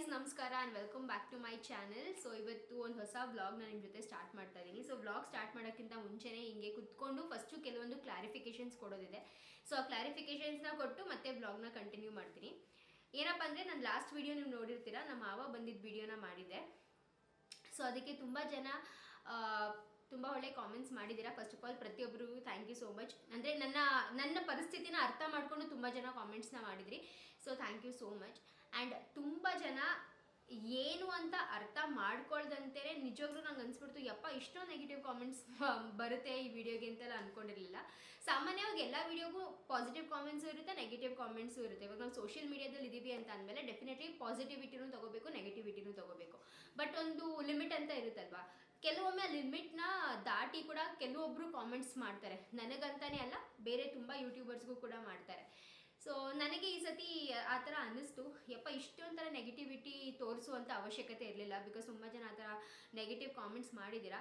Guys ನಮಸ್ಕಾರ and welcome back to my channel so ಇವತ್ತು ಒಂದು ಹೊಸ ವ್ಲಾಗ್ನ ನಿಮ್ಮ ಜೊತೆ ಸ್ಟಾರ್ಟ್ ಮಾಡ್ತಾ ಇದ್ದೀನಿ ಸೊ ವ್ಲಾಗ್ ಸ್ಟಾರ್ಟ್ ಮಾಡೋಕ್ಕಿಂತ ಮುಂಚೆನೇ ಹಿಂಗೆ ಕುತ್ಕೊಂಡು ಫಸ್ಟು ಕೆಲವೊಂದು ಕ್ಲಾರಿಫಿಕೇಷನ್ಸ್ ಕೊಡೋದಿದೆ. ಸೊ ಆ ಕ್ಲಾರಿಫಿಕೇಷನ್ಸ್ನ ಕೊಟ್ಟು ಮತ್ತೆ ವ್ಲಾಗ್ನ ಕಂಟಿನ್ಯೂ ಮಾಡ್ತೀನಿ. ಏನಪ್ಪ ಅಂದರೆ, ನಾನು ಲಾಸ್ಟ್ ವಿಡಿಯೋ ನೀವು ನೋಡಿರ್ತೀರಾ? ನಮ್ಮ ಮಾವ ಬಂದಿದ್ದ ವೀಡಿಯೋನ ಮಾಡಿದ್ದೆ. ಸೊ ಅದಕ್ಕೆ ತುಂಬ ಜನ ತುಂಬ ಒಳ್ಳೆ ಕಾಮೆಂಟ್ಸ್ ಮಾಡಿದ್ದೀರಾ? ಫಸ್ಟ್ ಆಫ್ ಆಲ್ ಪ್ರತಿಯೊಬ್ಬರಿಗೂ ಥ್ಯಾಂಕ್ ಯು ಸೋ ಮಚ್ ಅಂದರೆ ನನ್ನ ನನ್ನ ಪರಿಸ್ಥಿತಿನ ಅರ್ಥ ಮಾಡಿಕೊಂಡು ತುಂಬ ಜನ ಕಾಮೆಂಟ್ಸ್ನ ಮಾಡಿದ್ರಿ. So thank you so much and ತುಂಬ ಜನ ಏನು ಅಂತ ಅರ್ಥ ಮಾಡ್ಕೊಳ್ದಂತೆ ನಿಜವಾಗ್ಲೂ ನಂಗೆ ಅನ್ಸ್ಬಿಡ್ತು, ಯಪ್ಪ ಇಷ್ಟೋ ನೆಗೆಟಿವ್ ಕಾಮೆಂಟ್ಸ್ ಬರುತ್ತೆ ಈ ವಿಡಿಯೋಗೆ ಅಂತೆಲ್ಲ ಅಂದ್ಕೊಂಡಿರಲಿಲ್ಲ ಸಾಮಾನ್ಯವಾಗಿ ಎಲ್ಲ ವಿಡಿಯೋಗೂ ಪಾಸಿಟಿವ್ ಕಾಮೆಂಟ್ಸು ಇರುತ್ತೆ ನೆಗೆಟಿವ್ ಕಾಮೆಂಟ್ಸು ಇರುತ್ತೆ. ಇವಾಗ ನಾವು ಸೋಷಿಯಲ್ ಮೀಡಿಯಾದಲ್ಲಿ ಇದ್ದೀವಿ ಅಂತ ಅಂದಮೇಲೆ ಡೆಫಿನೆಟ್ಲಿ ಪಾಸಿಟಿವಿಟಿನೂ ತೊಗೋಬೇಕು ನೆಗೆಟಿವಿಟಿನೂ ತೊಗೋಬೇಕು. ಬಟ್ ಒಂದು ಲಿಮಿಟ್ ಅಂತ ಇರುತ್ತಲ್ವಾ? ಕೆಲವೊಮ್ಮೆ ಲಿಮಿಟ್ನ ದಾಟಿ ಕೂಡ ಕೆಲವೊಬ್ಬರು ಕಾಮೆಂಟ್ಸ್ ಮಾಡ್ತಾರೆ. ನನಗಂತಾನೆ ಅಲ್ಲ, ಬೇರೆ ತುಂಬ ಯೂಟ್ಯೂಬರ್ಸ್ಗೂ ಕೂಡ ಮಾಡ್ತಾರೆ. ಸೊ ನನಗೆ ಈ ಸತಿ ಆ ಥರ ಅನ್ನಿಸ್ತು. ಯಪ್ಪ, ಇಷ್ಟೊಂಥರ ನೆಗೆಟಿವಿಟಿ ತೋರಿಸುವಂಥ ಅವಶ್ಯಕತೆ ಇರಲಿಲ್ಲ ಬಿಕಾಸ್ ತುಂಬ ಜನ ಆ ಥರ ನೆಗೆಟಿವ್ ಕಾಮೆಂಟ್ಸ್ ಮಾಡಿದ್ದೀರಾ.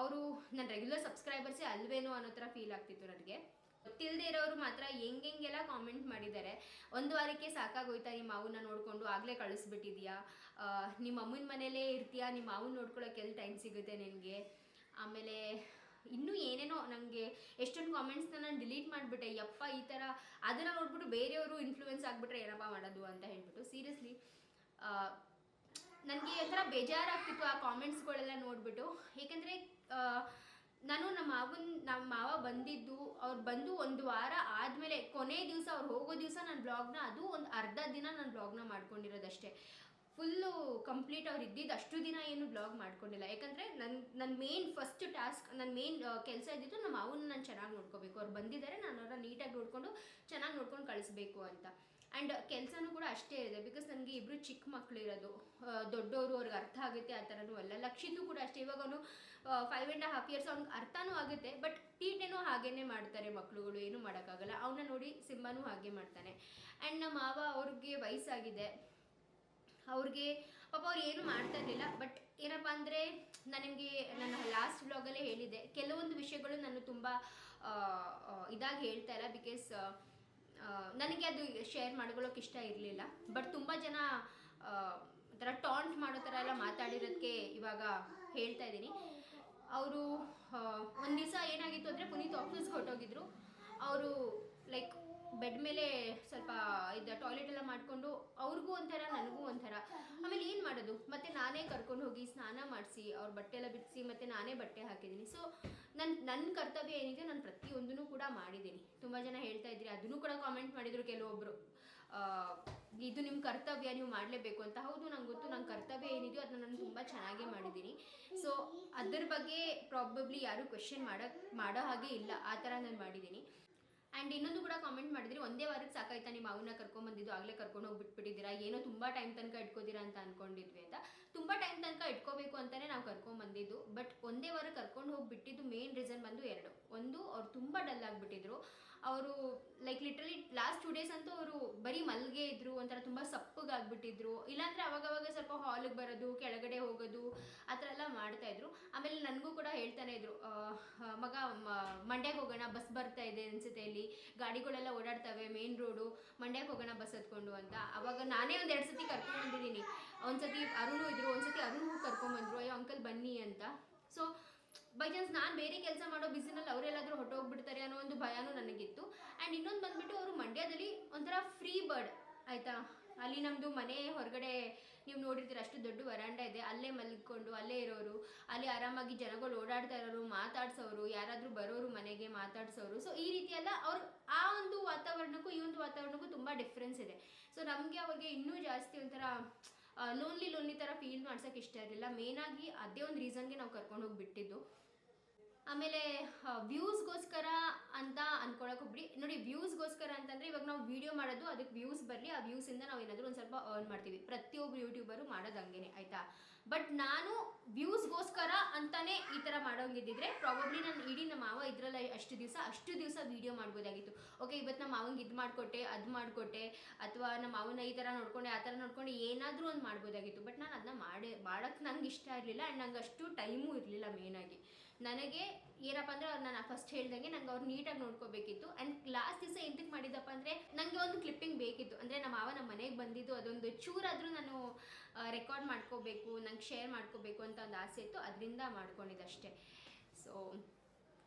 ಅವರು ನನ್ನ ರೆಗ್ಯುಲರ್ ಸಬ್ಸ್ಕ್ರೈಬರ್ಸೇ ಅಲ್ವೇನೋ ಅನ್ನೋ ಥರ ಫೀಲ್ ಆಗ್ತಿತ್ತು ನನಗೆ. ಗೊತ್ತಿಲ್ಲದೆ ಇರೋರು ಮಾತ್ರ ಹೆಂಗೆಲ್ಲ ಕಾಮೆಂಟ್ ಮಾಡಿದ್ದಾರೆ. ಒಂದು ವಾರಕ್ಕೆ ಸಾಕಾಗೋಯ್ತಾ ನಿಮ್ಮ ಮಾವನ್ನ ನೋಡಿಕೊಂಡು ಆಗಲೇ ಕಳಿಸ್ಬಿಟ್ಟಿದ್ಯಾ ನಿಮ್ಮ ಅಮ್ಮನ ಮನೇಲೇ ಇರ್ತೀಯಾ? ನಿಮ್ಮ ಮಾವನ್ನ ನೋಡ್ಕೊಳ್ಳೋಕೆ ಎಲ್ಲಿ ಟೈಮ್ ಸಿಗುತ್ತೆ ನಿನಗೆ? ಆಮೇಲೆ ಇನ್ನೂ ಏನೇನೋ ನನಗೆ ಎಷ್ಟೊಂದು ಕಾಮೆಂಟ್ಸ್ನ ನಾನು ಡಿಲೀಟ್ ಮಾಡಿಬಿಟ್ಟೆ. ಯಪ್ಪ, ಈ ಥರ ಅದನ್ನು ನೋಡ್ಬಿಟ್ಟು ಬೇರೆಯವರು ಇನ್ಫ್ಲೂಯೆನ್ಸ್ ಆಗಿಬಿಟ್ರೆ ಏನಪ್ಪ ಮಾಡೋದು ಅಂತ ಹೇಳ್ಬಿಟ್ಟು. ಸೀರಿಯಸ್ಲಿ ನನಗೆ ಒಂಥರ ಬೇಜಾರಾಗ್ತಿತ್ತು ಆ ಕಾಮೆಂಟ್ಸ್ಗಳೆಲ್ಲ ನೋಡಿಬಿಟ್ಟು. ಏಕೆಂದರೆ ನಾನು ನಮ್ಮ ಮಾವನ್, ನಮ್ಮ ಮಾವ ಬಂದಿದ್ದು, ಅವ್ರು ಬಂದು ಒಂದು ವಾರ ಆದಮೇಲೆ ಕೊನೆ ದಿವಸ, ಅವ್ರು ಹೋಗೋ ದಿವಸ ನಾನು ಬ್ಲಾಗ್ನ ಅದು ಒಂದು ಅರ್ಧ ದಿನ ನಾನು ಬ್ಲಾಗ್ನ ಮಾಡ್ಕೊಂಡಿರೋದಷ್ಟೇ. ಫುಲ್ಲು ಕಂಪ್ಲೀಟ್ ಅವ್ರು ಇದ್ದಿದ್ದು ಅಷ್ಟು ದಿನ ಏನು ಬ್ಲಾಗ್ ಮಾಡ್ಕೊಂಡಿಲ್ಲ. ಯಾಕಂದರೆ ನನ್ನ ನನ್ನ ಮೇನ್ ಫಸ್ಟ್ ಟಾಸ್ಕ್ ನನ್ನ ಮೇನ್ ಕೆಲಸ ಇದ್ದಿದ್ದು ನಮ್ಮ ಅವನ್ನ ನಾನು ಚೆನ್ನಾಗಿ ನೋಡ್ಕೋಬೇಕು. ಅವ್ರು ಬಂದಿದ್ದಾರೆ ನಾನು ಅವ್ರನ್ನ ನೀಟಾಗಿ ನೋಡಿಕೊಂಡು ಚೆನ್ನಾಗಿ ನೋಡ್ಕೊಂಡು ಕಳಿಸ್ಬೇಕು ಅಂತ. ಆ್ಯಂಡ್ ಕೆಲಸನೂ ಕೂಡ ಅಷ್ಟೇ ಇದೆ. ಬಿಕಾಸ್ ನನಗೆ ಇಬ್ಬರು ಚಿಕ್ಕ ಮಕ್ಕಳು ಇರೋದು. ದೊಡ್ಡವರು ಅವ್ರಿಗೆ ಅರ್ಥ ಆಗುತ್ತೆ ಆ ಥರನೂ ಅಲ್ಲ. ಲಕ್ಷಿತು ಕೂಡ ಅಷ್ಟೇ. ಇವಾಗ ಅವನು ಫೈವ್ ಆ್ಯಂಡ್ ಹಾಫ್ ಇಯರ್ಸ್ ಅವ್ನಿಗೆ ಅರ್ಥನೂ ಆಗುತ್ತೆ. ಬಟ್ ತೀಟೆನೂ ಹಾಗೇ ಮಾಡ್ತಾರೆ ಮಕ್ಕಳುಗಳು ಏನೂ ಮಾಡೋಕ್ಕಾಗಲ್ಲ. ಅವನ್ನ ನೋಡಿ ಸಿಂಹನೂ ಹಾಗೆ ಮಾಡ್ತಾನೆ. ಆ್ಯಂಡ್ ನಮ್ಮ ಮಾವ ಅವ್ರಿಗೆ ವಯಸ್ಸಾಗಿದೆ. ಅವ್ರಿಗೆ ಪಾಪ ಅವ್ರು ಏನು ಮಾಡ್ತಾ ಇರಲಿಲ್ಲ. ಬಟ್ ಏನಪ್ಪ ಅಂದರೆ ನಾನು ನಿಮಗೆ ನನ್ನ ಲಾಸ್ಟ್ ವ್ಲಾಗಲ್ಲೇ ಹೇಳಿದ್ದೆ. ಕೆಲವೊಂದು ವಿಷಯಗಳು ನಾನು ತುಂಬ ಇದಾಗಿ ಹೇಳ್ತಾ ಇಲ್ಲ ಬಿಕಾಸ್ ನನಗೆ ಅದು ಶೇರ್ ಮಾಡ್ಕೊಳ್ಳೋಕೆ ಇಷ್ಟ ಇರಲಿಲ್ಲ. ಬಟ್ ತುಂಬ ಜನ ಒಂಥರ ಟಾಂಟ್ ಮಾಡೋ ಥರ ಎಲ್ಲ ಮಾತಾಡಿರೋದಕ್ಕೆ ಇವಾಗ ಹೇಳ್ತಾ ಇದ್ದೀನಿ. ಅವರು ಒಂದು ದಿವಸ ಏನಾಗಿತ್ತು ಅಂದರೆ ಪುನೀತ್ ಆಫೀಸ್ಗೆ ಹೊರಟೋಗಿದ್ರು. ಅವರು ಲೈಕ್ ಬೆಡ್ ಮೇಲೆ ಸ್ವಲ್ಪ ಇದು ಟಾಯ್ಲೆಟ್ ಎಲ್ಲ ಮಾಡಿಕೊಂಡು ಅವ್ರಿಗೂ ಒಂಥರ, ನನಗೂ ಒಂಥರ. ಆಮೇಲೆ ಏನು ಮಾಡೋದು? ಮತ್ತೆ ನಾನೇ ಕರ್ಕೊಂಡು ಹೋಗಿ ಸ್ನಾನ ಮಾಡಿಸಿ, ಅವ್ರ ಬಟ್ಟೆ ಎಲ್ಲ ಬಿಡಿಸಿ, ಮತ್ತೆ ನಾನೇ ಬಟ್ಟೆ ಹಾಕಿದ್ದೀನಿ. ಸೊ ನನ್ನ ನನ್ನ ಕರ್ತವ್ಯ ಏನಿದೆ, ನಾನು ಪ್ರತಿಯೊಂದೂ ಕೂಡ ಮಾಡಿದ್ದೀನಿ. ತುಂಬ ಜನ ಹೇಳ್ತಾ ಇದ್ರಿ, ಅದನ್ನು ಕೂಡ ಕಾಮೆಂಟ್ ಮಾಡಿದರು ಕೆಲವೊಬ್ಬರು ಇದು ನಿಮ್ಮ ಕರ್ತವ್ಯ, ನೀವು ಮಾಡಲೇಬೇಕು ಅಂತ. ಹೌದು, ನಂಗೆ ಗೊತ್ತು ನನ್ನ ಕರ್ತವ್ಯ ಏನಿದೆಯೋ ಅದನ್ನ ನಾನು ತುಂಬ ಚೆನ್ನಾಗೇ ಮಾಡಿದ್ದೀನಿ. ಸೊ ಅದ್ರ ಬಗ್ಗೆ ಪ್ರಾಬಬ್ಲಿ ಯಾರೂ ಕ್ವೆಶನ್ ಮಾಡೋ ಮಾಡೋ ಹಾಗೆ ಇಲ್ಲ. ಆ ಥರ ನಾನು ಮಾಡಿದ್ದೀನಿ. ಆ್ಯಂಡ್ ಇನ್ನೊಂದು ಕೂಡ ಕಾಮೆಂಟ್ ಮಾಡಿದ್ರಿ, ಒಂದೇ ವಾರಕ್ಕೆ ಸಾಕಾಯ್ತಾ ನಿಮ್ಮ ಅವನ್ನ ಕರ್ಕೊಂಬಂದಿದ್ದು, ಆಗಲೇ ಕರ್ಕೊಂಡು ಹೋಗ್ಬಿಟ್ಬಿಟ್ಟಿದ್ದೀರಾ ಏನೋ ತುಂಬ ಟೈಮ್ ತನಕ ಇಟ್ಕೋತೀರಾ ಅಂತ ಅನ್ಕೊಂಡಿದ್ವಿ ಅಂತ. ತುಂಬ ಟೈಮ್ ತನಕ ಇಟ್ಕೋಬೇಕು ಅಂತಲೇ ನಾವು ಕರ್ಕೊಂಬಂದಿದ್ದು ಬಟ್ ಒಂದೇ ವಾರ ಕರ್ಕೊಂಡು ಹೋಗ್ಬಿಟ್ಟಿದ್ದು ಮೇನ್ ರೀಸನ್ ಬಂದು ಎರಡು. ಒಂದು, ಅವ್ರು ತುಂಬ ಡಲ್ ಆಗಿಬಿಟ್ಟಿದ್ರು. ಅವರು like literally last two days ಅಂತೂ ಅವರು ಬರೀ ಮಲ್ಗೆ ಇದ್ರು, ಒಂಥರ ತುಂಬ ಸಪ್ಪಗಾಗ್ಬಿಟ್ಟಿದ್ರು ಇಲ್ಲಾಂದ್ರೆ ಅವಾಗವಾಗ ಸ್ವಲ್ಪ ಹಾಲಿಗೆ ಬರೋದು, ಕೆಳಗಡೆ ಹೋಗೋದು, ಆ ಥರ ಎಲ್ಲ ಮಾಡ್ತಾ ಇದ್ರು. ಆಮೇಲೆ ನನಗೂ ಕೂಡ ಹೇಳ್ತಾನೆ ಇದ್ರು ಮಗ ಮಂಡ್ಯಕ್ಕೆ ಹೋಗೋಣ, ಬಸ್ ಬರ್ತಾ ಇದೆ ಅನ್ಸುತ್ತೆ ಇಲ್ಲಿ. ಗಾಡಿಗಳೆಲ್ಲ ಓಡಾಡ್ತವೆ ಮೇನ್ ರೋಡು ಮಂಡ್ಯಕ್ಕೆ ಹೋಗೋಣ, ಬಸ್ ಹತ್ಕೊಂಡು ಅಂತ. ಅವಾಗ ನಾನೇ ಒಂದು ಎರಡು ಸತಿ ಕರ್ಕೊಂಡು ಬಂದಿದ್ದೀನಿ. ಒಂದ್ಸತಿ ಅರುಣು ಇದ್ರು, ಒಂದ್ಸತಿ ಅರುಣ್ ಕರ್ಕೊಂಬಂದ್ರು ಅಯ್ಯೋ ಅಂಕಲ್ ಬನ್ನಿ ಅಂತ. ಸೊ ಬೈ ಚಾನ್ಸ್ ನಾನು ಬೇರೆ ಕೆಲಸ ಮಾಡೋ ಬಿಸಿನಲ್ಲಿ ಅವರೆಲ್ಲಾದರೂ ಹೊಟ್ಟೋಗ್ಬಿಡ್ತಾರೆ ಅನ್ನೋ ಒಂದು ಭಯನೂ ನನಗಿತ್ತು. ಆ್ಯಂಡ್ ಇನ್ನೊಂದು ಬಂದ್ಬಿಟ್ಟು ಅವರು ಮಂಡ್ಯದಲ್ಲಿ ಒಂಥರ ಫ್ರೀ ಬರ್ಡ್ ಆಯಿತಾ? ಅಲ್ಲಿ ನಮ್ಮದು ಮನೆ ಹೊರಗಡೆ ನೀವು ನೋಡಿರ್ತೀರ, ಅಷ್ಟು ದೊಡ್ಡ ವರಾಂಡ ಇದೆ. ಅಲ್ಲೇ ಮಲ್ಕೊಂಡು, ಅಲ್ಲೇ ಇರೋರು, ಅಲ್ಲಿ ಆರಾಮಾಗಿ ಜನಗಳು ಓಡಾಡ್ತಾ ಇರೋರು, ಮಾತಾಡ್ಸೋರು, ಯಾರಾದರೂ ಬರೋರು ಮನೆಗೆ ಮಾತಾಡ್ಸೋರು. ಸೊ ಈ ರೀತಿ ಎಲ್ಲ ಅವ್ರು ಆ ಒಂದು ವಾತಾವರಣಕ್ಕೂ, ಈ ಒಂದು ವಾತಾವರಣಕ್ಕೂ ತುಂಬ ಡಿಫ್ರೆನ್ಸ್ ಇದೆ. ಸೊ ನಮಗೆ ಅವಾಗ ಇನ್ನೂ ಜಾಸ್ತಿ ಒಂಥರ ಲೋನ್ಲಿ ಲೋನ್ಲಿ ಥರ ಫೀಲ್ ಮಾಡ್ಸೋಕೆ ಇಷ್ಟ ಇರಲಿಲ್ಲ. ಮೇನಾಗಿ ಅದೇ ಒಂದು ರೀಸನ್ಗೆ ನಾವು ಕರ್ಕೊಂಡು ಹೋಗಿ ಬಿಟ್ಟಿದ್ದು ಆಮೇಲೆ ವ್ಯೂಸ್ಗೋಸ್ಕರ ಅಂತ ಅನ್ಕೊಳಕ್ ಹೋಗ್ಬಿಡಿ. ನೋಡಿ ವ್ಯೂಸ್ಗೋಸ್ಕರ ಅಂತಂದ್ರೆ ಇವಾಗ ನಾವು ವಿಡಿಯೋ ಮಾಡೋದು, ಅದಕ್ಕೆ ವ್ಯೂಸ್ ಬರಲಿ, ಆ ವ್ಯೂಸಿಂದ ನಾವು ಏನಾದರೂ ಒಂದು ಸ್ವಲ್ಪ ಅರ್ನ್ ಮಾಡ್ತೀವಿ. ಪ್ರತಿಯೊಬ್ಬರು ಯೂಟ್ಯೂಬರು ಮಾಡೋದು ಹಂಗೇನೆ, ಆಯ್ತಾ? ಬಟ್ ನಾನು ವ್ಯೂಸ್ಗೋಸ್ಕರ ಅಂತಾನೆ ಈ ಥರ ಮಾಡೋಂಗಿದ್ದಿದ್ರೆ ಪ್ರಾಬಬ್ಲಿ ನಾನು ಇಡೀ ನಮ್ಮ ಮಾವ ಇದ್ರಲ್ಲ ಅಷ್ಟು ದಿವಸ ಅಷ್ಟು ದಿವಸ ವಿಡಿಯೋ ಮಾಡ್ಬೋದಾಗಿತ್ತು. ಓಕೆ ಇವತ್ತು ನಮ್ಮ ಮಾವಂಗೆ ಇದು ಮಾಡಿಕೊಟ್ಟೆ, ಅದು ಮಾಡಿಕೊಟ್ಟೆ, ಅಥವಾ ನಮ್ಮ ಮಾವನ ಈ ಥರ ನೋಡ್ಕೊಂಡೆ, ಆ ಥರ ನೋಡ್ಕೊಂಡು, ಏನಾದರೂ ಒಂದು ಮಾಡ್ಬೋದಾಗಿತ್ತು. ಬಟ್ ನಾನು ಅದನ್ನ ಮಾಡಿ ಮಾಡೋಕ್ಕೆ ನಂಗೆ ಇಷ್ಟ ಇರಲಿಲ್ಲ ಆ್ಯಂಡ್ ನಂಗೆ ಅಷ್ಟು ಟೈಮೂ ಇರಲಿಲ್ಲ ಮೇನಾಗಿ ನನಗೆ ಏನಪ್ಪ ಅಂದ್ರೆ ಅವ್ರು ನಾನು ಫಸ್ಟ್ ಹೇಳ್ದಂಗೆ ನಂಗೆ ಅವ್ರು ನೀಟಾಗಿ ನೋಡ್ಕೋಬೇಕಿತ್ತು. ಅಂಡ್ ಲಾಸ್ಟ್ ದಿವಸ ಎಂತಕ್ಕೆ ಮಾಡಿದ್ದಪ್ಪ ಅಂದರೆ ನನಗೆ ಒಂದು ಕ್ಲಿಪ್ಪಿಂಗ್ ಬೇಕಿತ್ತು. ಅಂದರೆ ನಮ್ಮ ಮಾವ ನಮ್ಮ ಮನೆಗೆ ಬಂದಿದ್ದು ಅದೊಂದು ಚೂರಾದರೂ ನಾನು ರೆಕಾರ್ಡ್ ಮಾಡ್ಕೋಬೇಕು, ನಂಗೆ ಶೇರ್ ಮಾಡ್ಕೋಬೇಕು ಅಂತ ಒಂದು ಆಸೆ ಇತ್ತು. ಅದರಿಂದ ಮಾಡ್ಕೊಂಡಿದ್ದಷ್ಟೇ. ಸೊ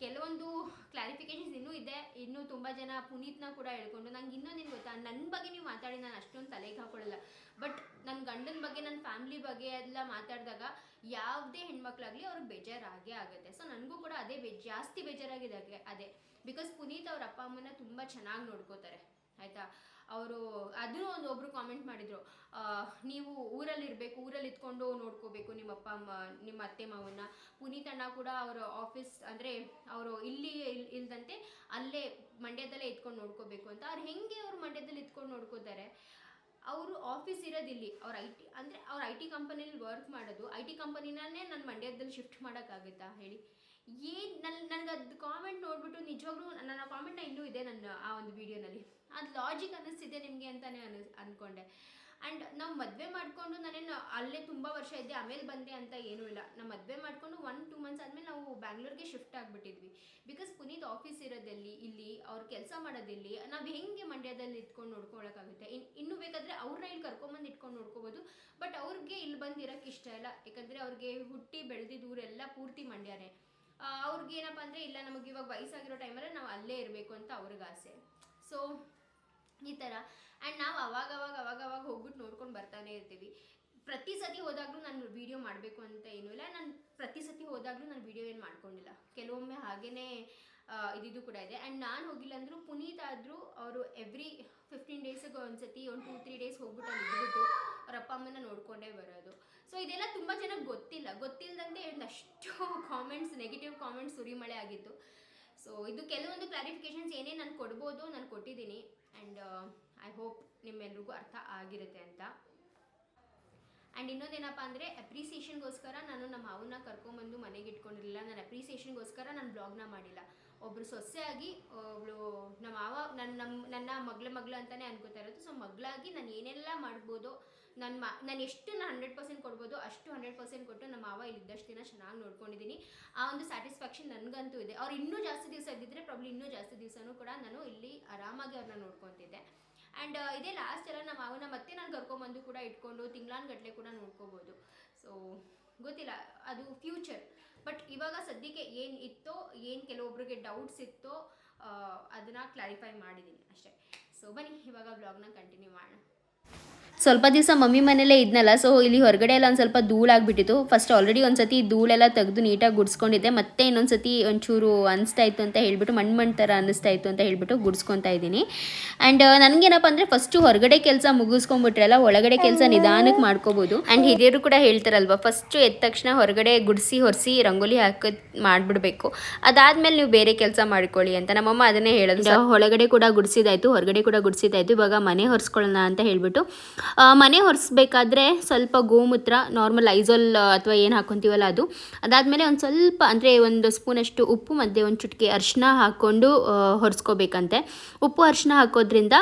ಕೆಲವೊಂದು ಕ್ಲಾರಿಫಿಕೇಶನ್ಸ್ ಇನ್ನೂ ಇದೆ. ಇನ್ನೂ ತುಂಬ ಜನ ಪುನೀತ್ನ ಕೂಡ ಹೇಳ್ಕೊಂಡು ನಂಗೆ ಇನ್ನೊಂದೇನು ಗೊತ್ತಾ ನನ್ನ ಬಗ್ಗೆ ನೀವು ಮಾತಾಡಿ, ನಾನು ಅಷ್ಟೊಂದು ತಲೆಗೆ ಹಾಕೊಳ್ಳಲ್ಲ ಬಟ್ ನನ್ನ ಗಂಡನ ಬಗ್ಗೆ ನನ್ನ ಫ್ಯಾಮ್ಲಿ ಬಗ್ಗೆ ಎಲ್ಲ ಮಾತಾಡಿದಾಗ ಯಾವುದೇ ಹೆಣ್ಮಕ್ಳಾಗಲಿ ಅವ್ರಿಗೆ ಬೇಜಾರಾಗೇ ಆಗುತ್ತೆ. ಸೊ ನನಗೂ ಕೂಡ ಅದೇ ಬೇ, ಜಾಸ್ತಿ ಬೇಜಾರಾಗಿದೆ ಅದೇ- ಬಿಕಾಸ್ ಪುನೀತ್ ಅವ್ರ ಅಪ್ಪ ಅಮ್ಮನ ತುಂಬ ಚೆನ್ನಾಗಿ ನೋಡ್ಕೋತಾರೆ. ಆಯಿತಾ? ಅವರು ಅದನ್ನು ಒಂದು ಒಬ್ರು ಕಾಮೆಂಟ್ ಮಾಡಿದರು ನೀವು ಊರಲ್ಲಿ ಇರಬೇಕು, ಊರಲ್ಲಿ ಇದ್ಕೊಂಡು ನೋಡ್ಕೋಬೇಕು ನಿಮ್ಮ ಅಪ್ಪ ಅಮ್ಮ, ನಿಮ್ಮ ಅತ್ತೆ ಮಾವನ್ನ. ಪುನೀತ್ ಅಣ್ಣ ಕೂಡ ಅವರ ಆಫೀಸ್ ಅಂದರೆ ಅವರು ಇಲ್ಲಿ ಇಲ್- ಇಲ್ದಂತೆ ಅಲ್ಲೇ ಮಂಡ್ಯದಲ್ಲೇ ಇದ್ಕೊಂಡು ನೋಡ್ಕೋಬೇಕು ಅಂತ. ಅವ್ರು ಹೆಂಗೆ ಅವ್ರು ಮಂಡ್ಯದಲ್ಲಿ ಇದ್ಕೊಂಡು ನೋಡ್ಕೋತಾರೆ? ಅವರು ಆಫೀಸ್ ಇರೋದಿಲ್ಲಿ, ಅವ್ರ ಐ ಟಿ ಅಂದರೆ ಅವ್ರ ಐ ಟಿ ಕಂಪನಿಲಿ ವರ್ಕ್ ಮಾಡೋದು ಐ ಟಿ ಕಂಪನಿನೇ ನಾನು ಮಂಡ್ಯದಲ್ಲಿ ಶಿಫ್ಟ್ ಮಾಡೋಕ್ಕಾಗುತ್ತಾ ಹೇಳಿ? ಏನು ನನ್ನ ನನಗೆ ಅದು ಕಾಮೆಂಟ್ ನೋಡಿಬಿಟ್ಟು ನಿಜವಾಗ್ಲೂ ನನ್ನ ಕಾಮೆಂಟ್ನ ಇನ್ನೂ ಇದೆ ನನ್ನ ಆ ಒಂದು ವಿಡಿಯೋನಲ್ಲಿ ಅದು ಲಾಜಿಕ್ ಅನ್ನಿಸ್ತಿದೆ ನಿಮಗೆ ಅಂತಲೇ ಅನಿಸ್ ಅಂದ್ಕೊಂಡೆ ಆ್ಯಂಡ್ ನಾವು ಮದುವೆ ಮಾಡಿಕೊಂಡು ನಾನೇನು ಅಲ್ಲೇ ತುಂಬ ವರ್ಷ ಇದ್ದೆ, ಆಮೇಲೆ ಬಂದೆ ಅಂತ ಏನೂ ಇಲ್ಲ. ನಾವು ಮದುವೆ ಮಾಡಿಕೊಂಡು ಒನ್ ಟೂ ಮಂತ್ಸ್ ಆದಮೇಲೆ ನಾವು ಬ್ಯಾಂಗ್ಳೂರ್ಗೆ ಶಿಫ್ಟ್ ಆಗಿಬಿಟ್ಟಿದ್ವಿ. ಬಿಕಾಸ್ ಪುನೀತ್ ಆಫೀಸ್ ಇರೋದಲ್ಲಿ, ಇಲ್ಲಿ ಅವ್ರು ಕೆಲಸ ಮಾಡೋದಿಲ್ಲಿ, ನಾವು ಹೆಂಗೆ ಮಂಡ್ಯದಲ್ಲಿ ಇಟ್ಕೊಂಡು ನೋಡ್ಕೊಳಕ್ಕಾಗುತ್ತೆ? ಇನ್ನು ಇನ್ನೂ ಬೇಕಾದರೆ ಅವ್ರನ್ನ ಇಲ್ಲಿ ಕರ್ಕೊಂಬಂದು ಇಟ್ಕೊಂಡು ನೋಡ್ಕೋಬೋದು. ಬಟ್ ಅವ್ರಿಗೆ ಇಲ್ಲಿ ಬಂದು ಇರೋಕ್ಕೆ ಇಷ್ಟ ಇಲ್ಲ. ಯಾಕಂದರೆ ಅವ್ರಿಗೆ ಹುಟ್ಟಿ ಬೆಳೆದಿದ್ದು ಊರೆಲ್ಲ ಪೂರ್ತಿ ಮಂಡ್ಯನೇ. ಅವ್ರಿಗೆ ಏನಪ್ಪ ಅಂದರೆ ಇಲ್ಲ, ನಮಗೆ ಇವಾಗ ವಯಸ್ಸಾಗಿರೋ ಟೈಮಲ್ಲಿ ನಾವು ಅಲ್ಲೇ ಇರಬೇಕು ಅಂತ ಅವ್ರಿಗೆ ಆಸೆ. ಸೊ ಈ ಥರ ಆ್ಯಂಡ್ ನಾವು ಅವಾಗ ಅವಾಗ ಅವಾಗ ಅವಾಗ ಹೋಗ್ಬಿಟ್ಟು ನೋಡ್ಕೊಂಡು ಬರ್ತಾನೆ ಇರ್ತೀವಿ. ಪ್ರತಿ ಸತಿ ಹೋದಾಗಲೂ ನಾನು ವಿಡಿಯೋ ಮಾಡಬೇಕು ಅಂತ ಏನೂ ಇಲ್ಲ. ನಾನು ಪ್ರತಿ ಸತಿ ಹೋದಾಗಲೂ ನಾನು ವಿಡಿಯೋ ಏನು ಮಾಡ್ಕೊಂಡಿಲ್ಲ. ಕೆಲವೊಮ್ಮೆ ಹಾಗೇ ಇದಿದು ಕೂಡ ಇದೆ. ಆ್ಯಂಡ್ ನಾನು ಹೋಗಿಲ್ಲ ಅಂದರೂ ಪುನೀತ್ ಆದರೂ ಅವರು ಎವ್ರಿ ಫಿಫ್ಟೀನ್ ಡೇಸಿಗೆ ಒಂದ್ಸತಿ, ಒಂದು ಟೂ ತ್ರೀ ಡೇಸ್ ಹೋಗ್ಬಿಟ್ಟು ಅಲ್ಲಿ ಇದ್ಬಿಟ್ಟು ಅವ್ರ ಅಪ್ಪ ಅಮ್ಮನ ನೋಡ್ಕೊಂಡೇ ಬರೋದು. ಸೊ ಇದೆಲ್ಲ ತುಂಬ ಜನಕ್ಕೆ ಗೊತ್ತಿಲ್ಲ. ಗೊತ್ತಿಲ್ಲದಂತೆ ಅಷ್ಟು ಕಾಮೆಂಟ್ಸ್ ನೆಗೆಟಿವ್ ಕಾಮೆಂಟ್ಸ್ ಸುರಿಮಳೆ ಆಗಿತ್ತು. ಸೊ ಇದು ಕೆಲವೊಂದು ಕ್ಲಾರಿಫಿಕೇಶನ್ಸ್ ಏನೇ ನಾನು ಕೊಡ್ಬೋದು, ನಾನು ಕೊಟ್ಟಿದ್ದೀನಿ. ಆ್ಯಂಡ್ ಐ ಹೋಪ್ ನಿಮ್ಮೆಲ್ರಿಗೂ ಅರ್ಥ ಆಗಿರುತ್ತೆ ಅಂತ. ಆ್ಯಂಡ್ ಇನ್ನೊಂದೇನಪ್ಪ ಅಂದರೆ ಅಪ್ರಿಸಿಯೇಷನ್ಗೋಸ್ಕರ ನಾನು ನಮ್ಮ ಮಾವನ್ನ ಕರ್ಕೊಂಬಂದು ಮನೆಗೆ ಇಟ್ಕೊಂಡಿರಲಿಲ್ಲ. ನಾನು ಅಪ್ರಿಸಿಯೇಷನ್ಗೋಸ್ಕರ ನಾನು ಬ್ಲಾಗ್ನ ಮಾಡಿಲ್ಲ. ಒಬ್ಬರು ಸೊಸೆಯಾಗಿ ಒಬ್ಳು ನಮ್ಮ ಮಾವ ನನ್ನ ನಮ್ಮ ನನ್ನ ಮಗಳ ಮಗಳು ಅಂತಲೇ ಅನ್ಕೋತಾ ಇರೋದು. ಸೊ ಮಗಳಾಗಿ ನಾನು ಏನೆಲ್ಲ ಮಾಡ್ಬೋದು ನನ್ನ ಮಾ, ನಾನು ಎಷ್ಟು ನಾನು ಹಂಡ್ರೆಡ್ ಪರ್ಸೆಂಟ್ ಕೊಡ್ಬೋದು, ಅಷ್ಟು ಹಂಡ್ರೆಡ್ ಪರ್ಸೆಂಟ್ ಕೊಟ್ಟು ನಮ್ಮ ಮಾವ ಇಲ್ಲಿ ಇದ್ದಷ್ಟು ದಿನ ಚೆನ್ನಾಗಿ ನೋಡ್ಕೊಂಡಿದ್ದೀನಿ ಆ ಒಂದು ಸ್ಯಾಟಿಸ್ಫ್ಯಾಕ್ಷನ್ ನನಗಂತೂ ಇದೆ. ಅವ್ರು ಇನ್ನೂ ಜಾಸ್ತಿ ದಿವಸ ಇದ್ದಿದ್ರೆ ಪ್ರಾಬ್ಲಿ ಇನ್ನೂ ಜಾಸ್ತಿ ದಿವಸನೂ ಕೂಡ ನಾನು ಇಲ್ಲಿ ಆರಾಮಾಗಿ ಅವ್ರನ್ನ ನೋಡ್ಕೊತಿದ್ದೆ. ಆ್ಯಂಡ್ ಇದೇ ಲಾಸ್ಟ್ ಎಲ್ಲ ನಮ್ಮ ಮಾವನ ಮತ್ತೆ ನಾನು ಕರ್ಕೊಂಬಂದು ಕೂಡ ಇಟ್ಕೊಂಡು ತಿಂಗಳಾನ್ಗಟ್ಲೆ ಕೂಡ ನೋಡ್ಕೋಬೋದು. ಸೊ ಗೊತ್ತಿಲ್ಲ, ಅದು ಫ್ಯೂಚರ್ ಬಟ್ ಇವಾಗ ಸದ್ಯಕ್ಕೆ ಏನು ಇತ್ತೋ, ಏನು ಕೆಲವೊಬ್ರಿಗೆ ಡೌಟ್ಸ್ ಇತ್ತೋ ಅದನ್ನು ಕ್ಲಾರಿಫೈ ಮಾಡಿದ್ದೀನಿ ಅಷ್ಟೇ. ಸೊ ಬನ್ನಿ, ಇವಾಗ ಬ್ಲಾಗ್ನ ಕಂಟಿನ್ಯೂ ಮಾಡೋಣ. ಸ್ವಲ್ಪ ದಿವಸ ಮಮ್ಮಿ ಮನೆಯಲ್ಲೇ ಇದ್ನಲ್ಲ ಸೊ ಇಲ್ಲಿ ಹೊರಗಡೆ ಎಲ್ಲ ಒಂದು ಸ್ವಲ್ಪ ಧೂಳಾಗ್ಬಿಟ್ಟಿತ್ತು ಫಸ್ಟ್ ಆಲ್ರೆಡಿ ಒಂದು ಸತಿ ಧೂಳೆಲ್ಲ ತೆಗೆದು ನೀಟಾಗಿ ಗುಡಿಸ್ಕೊಂಡಿದ್ದೆ, ಮತ್ತೆ ಇನ್ನೊಂದು ಸತಿ ಒಂಚೂರು ಅನಿಸ್ತಾ ಇತ್ತು ಅಂತ ಹೇಳ್ಬಿಟ್ಟು ಮಣ್ಣು ಮಣ್ಣು ಥರ ಅನ್ನಿಸ್ತಾ ಇತ್ತು ಅಂತ ಹೇಳ್ಬಿಟ್ಟು ಗುಡಿಸ್ಕೊತಾ ಇದ್ದೀನಿ. ಆ್ಯಂಡ್ ನನಗೇನಪ್ಪ ಅಂದರೆ ಫಸ್ಟು ಹೊರಗಡೆ ಕೆಲಸ ಮುಗಿಸ್ಕೊಂಡ್ಬಿಟ್ರಲ್ಲ ಒಳಗಡೆ ಕೆಲಸ ನಿಧಾನಕ್ಕೆ ಮಾಡ್ಕೋಬೋದು. ಆ್ಯಂಡ್ ಹಿರಿಯರು ಕೂಡ ಹೇಳ್ತಾರಲ್ವ ಫಸ್ಟು ಎದ್ದ ತಕ್ಷಣ ಹೊರಗಡೆ ಗುಡಿಸಿ ಹೊರಿಸಿ ರಂಗೋಲಿ ಹಾಕಿ ಮಾಡಿಬಿಡ್ಬೇಕು. ಅದಾದ್ಮೇಲೆ ನೀವು ಬೇರೆ ಕೆಲಸ ಮಾಡ್ಕೊಳ್ಳಿ ಅಂತ ನಮ್ಮಮ್ಮ ಅದನ್ನೇ ಹೇಳೋದು. ಒಳಗಡೆ ಕೂಡ ಗುಡಿಸಿದಾಯ್ತು ಹೊರಗಡೆ ಕೂಡ ಗುಡಿಸಿದಾಯ್ತು ಇವಾಗ ಮನೆ ಹೊರಿಸ್ಕೊಳ್ಳೋಣ ಅಂತ ಹೇಳ್ಬಿಟ್ಟು ಮನೆ ಹೊರಿಸ್ಬೇಕಾದ್ರೆ ಸ್ವಲ್ಪ ಗೋಮೂತ್ರ ನಾರ್ಮಲ್ ಐಸೋಲ್ ಅಥವಾ ಏನು ಹಾಕ್ಕೊಂತೀವಲ್ಲ ಅದು. ಅದಾದಮೇಲೆ ಒಂದು ಸ್ವಲ್ಪ, ಅಂದರೆ ಒಂದು ಸ್ಪೂನಷ್ಟು ಉಪ್ಪು ಮತ್ತು ಒಂದು ಚುಟ್ಕಿ ಅರಿಶಿನ ಹಾಕ್ಕೊಂಡು ಹೊರಿಸ್ಕೋಬೇಕಂತೆ ಉಪ್ಪು, ಅರ್ಶಿನ ಹಾಕೋದ್ರಿಂದ